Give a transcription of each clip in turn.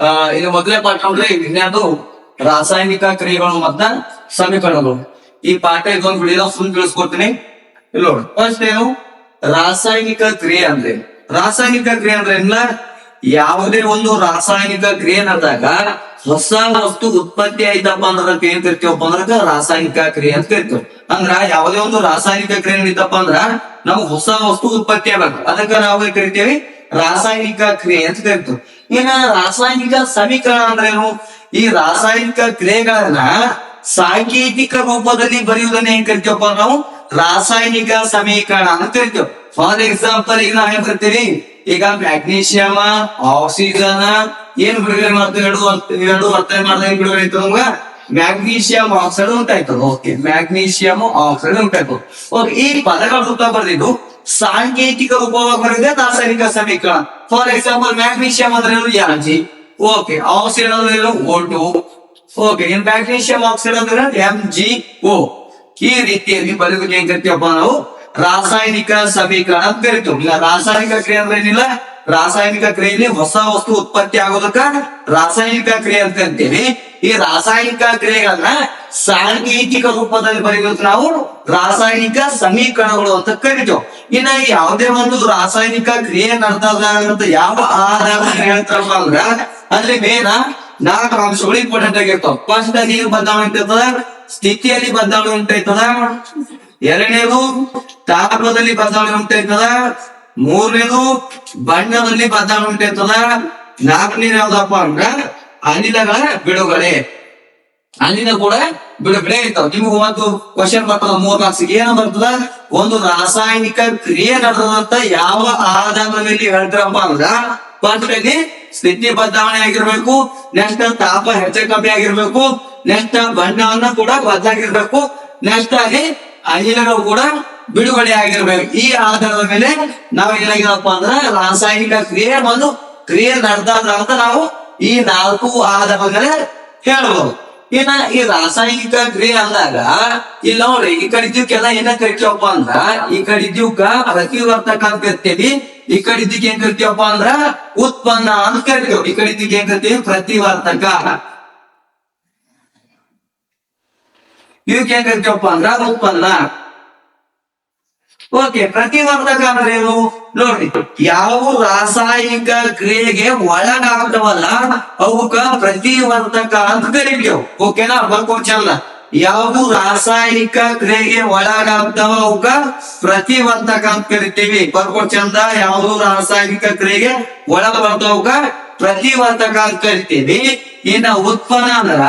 ಆ, ಇದು ಮೊದಲೇ ಪಾಠ ನೋಡ್ರಿ ವಿಜ್ಞಾನದು ರಾಸಾಯನಿಕ ಕ್ರಿಯೆಗಳು ಮತ್ತ ಸಮೀಕರಣಗಳು. ಈ ಪಾಠ ಇದೊಂದು ವಿಡಿಯೋ ಫುಲ್ ತಿಳಿಸ್ಕೊಡ್ತೀನಿ. ಇಲ್ಲಿ ನೋಡಿ. ಫಸ್ಟ್ ಏನು? ರಾಸಾಯನಿಕ ಕ್ರಿಯೆ ಅಂದ್ರೆ. ರಾಸಾಯನಿಕ ಕ್ರಿಯೆ ಅಂದ್ರೆ ಇಲ್ಲ ಯಾವುದೇ ಒಂದು ರಾಸಾಯನಿಕ ಕ್ರಿಯೆ ನಡೆದಾಗ ಹೊಸ ವಸ್ತು ಉತ್ಪತ್ತಿ ಆಯ್ತಪ್ಪ ಅಂದ್ರೆ ಏನ್ ಕರಿತೀವಪ್ಪ ಅಂದ್ರ ರಾಸಾಯನಿಕ ಕ್ರಿಯೆ ಅಂತ ಕರಿತೀವಿ ಅಂದ್ರ ಯಾವುದೇ ಒಂದು ರಾಸಾಯನಿಕ ಕ್ರಿಯೆ ನಡೀತಪ್ಪ ಅಂದ್ರ ನಾವು ಹೊಸ ವಸ್ತು ಉತ್ಪತ್ತಿ ಆಗ್ಬೇಕು. ಅದಕ್ಕೆ ನಾವು ಕರಿತೀವಿ? ರಾಸಾಯನಿಕ ಕ್ರಿಯೆ ಅಂತ ಕರಿತೀವಿ. ಇನ್ನ ರಾಸಾಯನಿಕ ಸಮೀಕರಣ ಅಂದ್ರೆ ಏನು ಈ ರಾಸಾಯನಿಕ ಕ್ರಿಯೆಗಳನ್ನ ಸಾಂಕೇತಿಕ ರೂಪದಲ್ಲಿ ಬರೆಯುವುದನ್ನ ಏನ್ ಕರಿತೀವಪ್ಪ ನಾವು? ರಾಸಾಯನಿಕ ಸಮೀಕರಣ ಅಂತ ಕರಿತೀವಿ. ಫಾರ್ ಎಕ್ಸಾಂಪಲ್ ಈಗ ನಾವೇನ್ ಕರಿತೀವಿ? ಈಗ ಮ್ಯಾಗ್ನೀಷಿಯಮ ಆಕ್ಸಿಜನ್ ಏನ್ ಬಿಡುಗಡೆ ಮಾಡ್ತೀವಿ? ಎರಡು ಎರಡು ಅರ್ಥ ಮಾಡಿದ್ರೆ ಏನ್ ಬಿಡುಗಡೆ ಆಯ್ತು ನಮ್ಗ? ಮ್ಯಾಗ್ನೀಷಿಯಂ ಆಕ್ಸೈಡ್ ಉಂಟಾಯ್ತದ ಓಕೆ ಮ್ಯಾಗ್ನೀಷಿಯಂ ಆಕ್ಸೈಡ್ ಉಂಟಾಯ್ತು. ಓಕೆ ಈ ಪದಗಳ ರೂಪ ಬರೆದಿದ್ದು ಸಾಂಕೇತಿಕ ರೂಪವಾಗಿ ಬರುತ್ತೆ ರಾಸಾಯನಿಕ ಸಮೀಕರಣ. ಫಾರ್ ಎಕ್ಸಾಂಪಲ್ ಮ್ಯಾಗ್ನೀಷಿಯಂ ಅಂದ್ರೆ ಯಾಜಿ ಓಕೆ ಆಕ್ಸೈಡ್ ಅಂದ್ರೆ vote okay in magnesium oxide ಅಂದ್ರೆ ಎಂ ಜಿ ಓ ಈ ರೀತಿಯಾಗಿ ಬರೆಯೋದಕ್ಕೆ ಏನ್ ಕರಿತೀವಪ್ಪ ನಾವು? ರಾಸಾಯನಿಕ ಸಮೀಕರಣ ಅಂತ ಕರಿತೀವಿ. ಇಲ್ಲ, ರಾಸಾಯನಿಕ ಕ್ರಿಯೆ ಅಂದ್ರೆ ಏನಿಲ್ಲ? ರಾಸಾಯನಿಕ ಕ್ರಿಯೆಯಲ್ಲಿ ಹೊಸ ವಸ್ತು ಉತ್ಪತ್ತಿ ಆಗೋದಕ್ಕ ರಾಸಾಯನಿಕ ಕ್ರಿಯೆ ಅಂತ ಅಂತೀವಿ. ಈ ರಾಸಾಯನಿಕ ಕ್ರಿಯೆಗಳನ್ನ ಸಾಂಕೇತಿಕ ರೂಪದಲ್ಲಿ ಬರೆಯುವುದು ನಾವು ರಾಸಾಯನಿಕ ಸಮೀಕರಣಗಳು ಅಂತ ಕರಿತೇವೆ. ಇನ್ನ ಯಾವುದೇ ಒಂದು ರಾಸಾಯನಿಕ ಕ್ರಿಯೆ ಅಂತ ಯಾವ ಆಧಾರ ಹೇಳ್ತಾರಪ್ಪ ಅಂದ್ರ, ಅಲ್ಲಿ ಮೇನ ನಾಲ್ಕು ಅಂಶಗಳು ಇಂಪಾರ್ಟೆಂಟ್ ಆಗಿರ್ತಾವ. ಫಸ್ಟ್ ನೀರು ಬದಲಾವಣೆ ಇರ್ತದ, ಸ್ಥಿತಿಯಲ್ಲಿ ಬದಲಾವಣೆ ಉಂಟಾಯ್ತದ ಎರಡನೇದು ತಾಪದಲ್ಲಿ ಬದಲಾವಣೆ ಉಂಟಾಯ್ತದ ಮೂರನೇದು ಬಣ್ಣದಲ್ಲಿ ಬದಲಾವಣೆ ಇರ್ತದ ನಾಲ್ಕನೇದು ಯಾವ್ದಪ್ಪ ಅಂದ್ರ ಅನಿಲಗಳ ಬಿಡುಗಡೆ. ಅನಿಲ ಕೂಡ ಬಿಡುಗಡೆ ಇರ್ತಾವ ನಿಮ್ಗೆ ಒಂದು ಕ್ವಶನ್ ಬರ್ತದ ಮೂರ್ ಮಾರ್ಕ್ಸ್ ಏನ ಬರ್ತದ? ಒಂದು ರಾಸಾಯನಿಕ ಕ್ರಿಯೆ ನಡೆದಂತ ಯಾವ ಆಧಾರದ ಮೇಲೆ ಹೇಳ್ತಾರಪ್ಪ ಅಂದ್ರ ಫಸ್ಟ್ ಸ್ಥಿತಿ ಬದಲಾವಣೆ ಆಗಿರ್ಬೇಕು ನೆಕ್ಸ್ಟ್ ತಾಪ ಹೆಚ್ಚು ಕಮ್ಮಿ ಆಗಿರ್ಬೇಕು ನೆಕ್ಸ್ಟ್ ಬಣ್ಣವನ್ನ ಕೂಡ ಬದಲಾಗಿರ್ಬೇಕು ನೆಕ್ಸ್ಟ್ ಅಲ್ಲಿ ಅನಿಲಗಳು ಕೂಡ ಬಿಡುಗಡೆ ಆಗಿರ್ಬೇಕು. ಈ ಆಧಾರದ ಮೇಲೆ ನಾವು ಏನಾಗಿರಪ್ಪ ಅಂದ್ರ ರಾಸಾಯನಿಕ ಕ್ರಿಯೆ ಬಂದು ಕ್ರಿಯೆ ನಡೆದಾದ ಅಂತ ನಾವು ಈ ನಾಲ್ಕು ಆಧಾರದ ಮೇಲೆ ಹೇಳ್ಬೋದು. ಇನ್ನ ಈ ರಾಸಾಯನಿಕ ಕ್ರಿಯೆ ಅಂದಾಗ ಇಲ್ಲಿ ನೋಡ್ರಿ, ಈ ಕಡೆ ಇದ್ದಕ್ಕೆಲ್ಲ ಏನ ಕರಿತೀವಪ್ಪ ಅಂದ್ರ, ಈ ಕಡೆ ಇದ್ದಕ್ಕ ಪ್ರತಿವರ್ತಕ ಅಂತ ಕರಿತೇವಿ ಈ ಕಡೆ ಇದ್ದಕ್ಕೆ ಏನ್ ಕರಿತೀವಪ್ಪ ಅಂದ್ರ, ಉತ್ಪನ್ನ ಅಂತ ಕರಿತೀವಿ. ಈ ಕಡೆ ಇದ್ದಕ್ಕೆ ಏನ್ ಕರಿತೀವಿ? ಪ್ರತಿವರ್ತಕ. ಇವಕ್ಕೆ ಏನ್ ಕರಿತೀವಪ್ಪ ಅಂದ್ರ, ಉತ್ಪನ್ನ. ಓಕೆ ಪ್ರತಿವರ್ಧಕ ಅಂದ್ರೇನು ನೋಡ್ರಿ, ಯಾವ ರಾಸಾಯನಿಕ ಕ್ರಿಯೆಗೆ ಒಳಗಾಗ್ತವಲ್ಲ ಅವಕ್ಕ ಪ್ರತಿವರ್ಧಕ ಅಂತ ಕರಿಬೇಕು ಓಕೆನಾ ಬರ್ಕೋ ಚಂದ ಯಾವುದು ರಾಸಾಯನಿಕ ಕ್ರಿಯೆಗೆ ಒಳಗಾಗ್ತಾವ ಅವಕ್ಕ ಪ್ರತಿವರ್ತಕ ಅಂತ ಕರಿತೀವಿ. ಬರ್ಕೋ ಚಂದ, ಯಾವುದು ರಾಸಾಯನಿಕ ಕ್ರಿಯೆಗೆ ಒಳಗ ಬರ್ತಾವಕ್ಕ ಪ್ರತಿವರ್ತಕ ಅಂತ ಕರಿತೀವಿ. ಇನ್ನ ಉತ್ಪನ್ನ ಅಂದ್ರ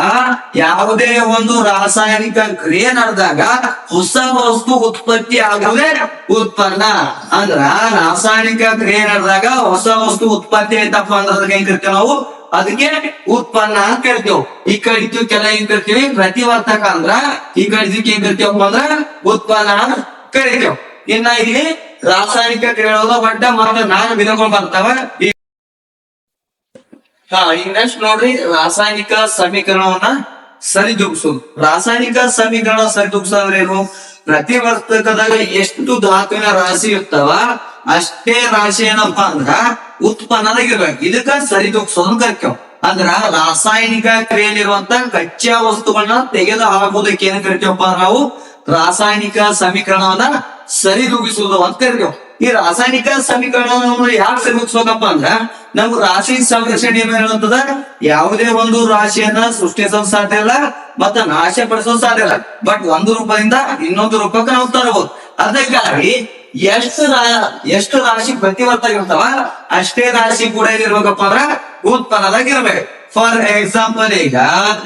ಯಾವುದೇ ಒಂದು ರಾಸಾಯನಿಕ ಕ್ರಿಯೆ ನಡೆದಾಗ ಹೊಸ ವಸ್ತು ಉತ್ಪತ್ತಿ ಆಗೋದೇ ಉತ್ಪನ್ನ. ಅಂದ್ರ ರಾಸಾಯನಿಕ ಕ್ರಿಯೆ ನಡೆದಾಗ ಹೊಸ ವಸ್ತು ಉತ್ಪತ್ತಿ ಆಯ್ತಪ್ಪ ಅಂದ್ರೆ ನಾವು? ಅದಕ್ಕೆ ಉತ್ಪನ್ನ ಅಂತ ಕರಿತೇವ್. ಈ ಕಡೆ ಇದ್ದು ಕೆಲ ಏನ್ ಕರಿತೀವಿ? ಪ್ರತಿವರ್ತಕ ಅಂದ್ರ ಈ ಕಡೆ ಏನ್ ಕರಿತೇವಪ್ಪ ಅಂದ್ರ ಉತ್ಪನ್ನ ಕರಿತೀವಿ. ಇನ್ನ ಇಲ್ಲಿ ರಾಸಾಯನಿಕ ಕ್ರಿಯೆಗಳ ಒಡ್ಡ ಮಾತ್ರ ನಾಲ್ಕು ವಿಧಗಳು ಬರ್ತಾವ. ಹಾ ಈಗ ನೆಕ್ಸ್ಟ್ ನೋಡ್ರಿ ರಾಸಾಯನಿಕ ಸಮೀಕರಣವನ್ನ ಸರಿದೂಗಿಸೋದು. ರಾಸಾಯನಿಕ ಸಮೀಕರಣ ಸರಿದೂಗಿಸೋದ್ರೇನು? ಪ್ರತಿವರ್ತಕದಾಗ ಎಷ್ಟು ಧಾತುವಿನ ರಾಶಿ ಇರ್ತಾವ, ಅಷ್ಟೇ ರಾಶಿ ಏನಪ್ಪಾ ಅಂದ್ರ ಉತ್ಪನ್ನದಾಗಿರ್ಬೇಕು. ಇದಕ್ಕ ಸರಿದೂಗಿಸೋದು ಕರ್ಕ್ಯವ್ ಅಂದ್ರ ರಾಸಾಯನಿಕ ಕ್ರಿಯೆಯಲ್ಲಿರುವಂತ ಕಚ್ಚಾ ವಸ್ತುಗಳನ್ನ ತೆಗೆದು ಹಾಕೋದಕ್ಕೆ ಏನ್ ಕರಿತೀವಪ್ಪ ನಾವು? ರಾಸಾಯನಿಕ ಸಮೀಕರಣವನ್ನ ಸರಿದೂಗಿಸುವುದು ಅಂತ ಕರಿತೀವಿ. ಈ ರಾಸಾಯನಿಕ ಸಮೀಕರಣವನ್ನು ಯಾಕೆ ಸರಿದೂಗಿಸ್ಬೇಕಪ್ಪ ಅಂದ್ರ ನಮ್ಗೆ ರಾಶಿ ಸಂರಕ್ಷಣೆ ಏನಂತದ? ಯಾವುದೇ ಒಂದು ರಾಶಿಯನ್ನ ಸೃಷ್ಟಿಸೋದ್ ಸಾಧ್ಯ ಇಲ್ಲ ಮತ್ತ ನಾಶ ಪಡಿಸೋದ್ ಸಾಧ್ಯ ಇಲ್ಲ. ಬಟ್ ಒಂದು ರೂಪದಿಂದ ಇನ್ನೊಂದು ರೂಪಕ್ಕೆ ನಾವು ತರಬಹುದು ಅದಕ್ಕಾಗಿ ಎಷ್ಟು ಎಷ್ಟು ರಾಶಿ ಪ್ರತಿವರ್ತಾಗಿರ್ತಾವ ಅಷ್ಟೇ ರಾಶಿ ಕೂಡ ಏನಿರ್ಬೇಕಪ್ಪ ಅಂದ್ರ ಉತ್ಪನ್ನದಾಗ ಇರ್ಬೇಕು ಫಾರ್ ಎಕ್ಸಾಂಪಲ್ ಈಗ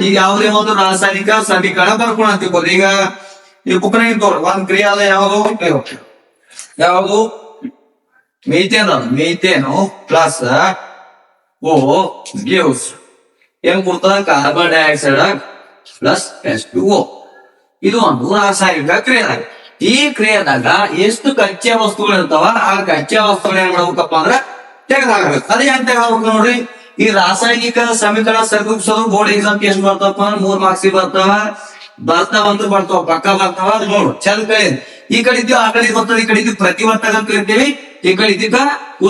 ಈಗ ಯಾವುದೇ ಒಂದು ರಾಸಾಯನಿಕ ಸಮೀಕರಣ ಬರ್ಕೊಂಡು ಈಗ ಈ ಒಂದು ಒಂದ್ ಕ್ರಿಯಾದ ಯಾವುದು? ಯಾವುದು? Methane methane plus O gives. ಏನ್ ಕೊಡ್ತದ carbon dioxide plus S two O ಇದು ಒಂದು ರಾಸಾಯನಿಕ ಕ್ರಿಯೆ ಈ ಕ್ರಿಯೆದಾಗ ಎಷ್ಟು ಕಚ್ಚಾ ವಸ್ತುಗಳು ಇರ್ತಾವ, ಆ ಕಚ್ಚಾ ವಸ್ತುಗಳು ಏನ್ ಮಾಡ್ಬೇಕಪ್ಪ ಅಂದ್ರ ತೆಗೆದಾಗಬೇಕು ಅದೇ ಅಂತ ಹೇಳ್ಬೇಕು ನೋಡ್ರಿ. ಈ ರಾಸಾಯನಿಕ ಸಮೀಕರಣ ಸರಿದೂಗಿಸೋದು ಬೋರ್ಡ್ ಎಕ್ಸಾಮ್ ಎಷ್ಟು ಬರ್ತಾವಪ್ಪ ಮೂರ್ ಮಾರ್ಕ್ಸ್ ಬರ್ತಾವ ಬರ್ತಾವ. ಅಂತ ಬರ್ತಾವ, ಪಕ್ಕ ಬರ್ತಾವ ಅದು ನೋಡು, ಚಂದ ಕೈ ಈ ಕಡೆ ಇದ್ದೀವಿ ಆ ಕಡೆ ಈ ಕಡೆ ಪ್ರತಿವರ್ತಕ ಅಂತ ಕರಿತೀವಿ. ಈ ಕಡೆ ಇದಕ್ಕ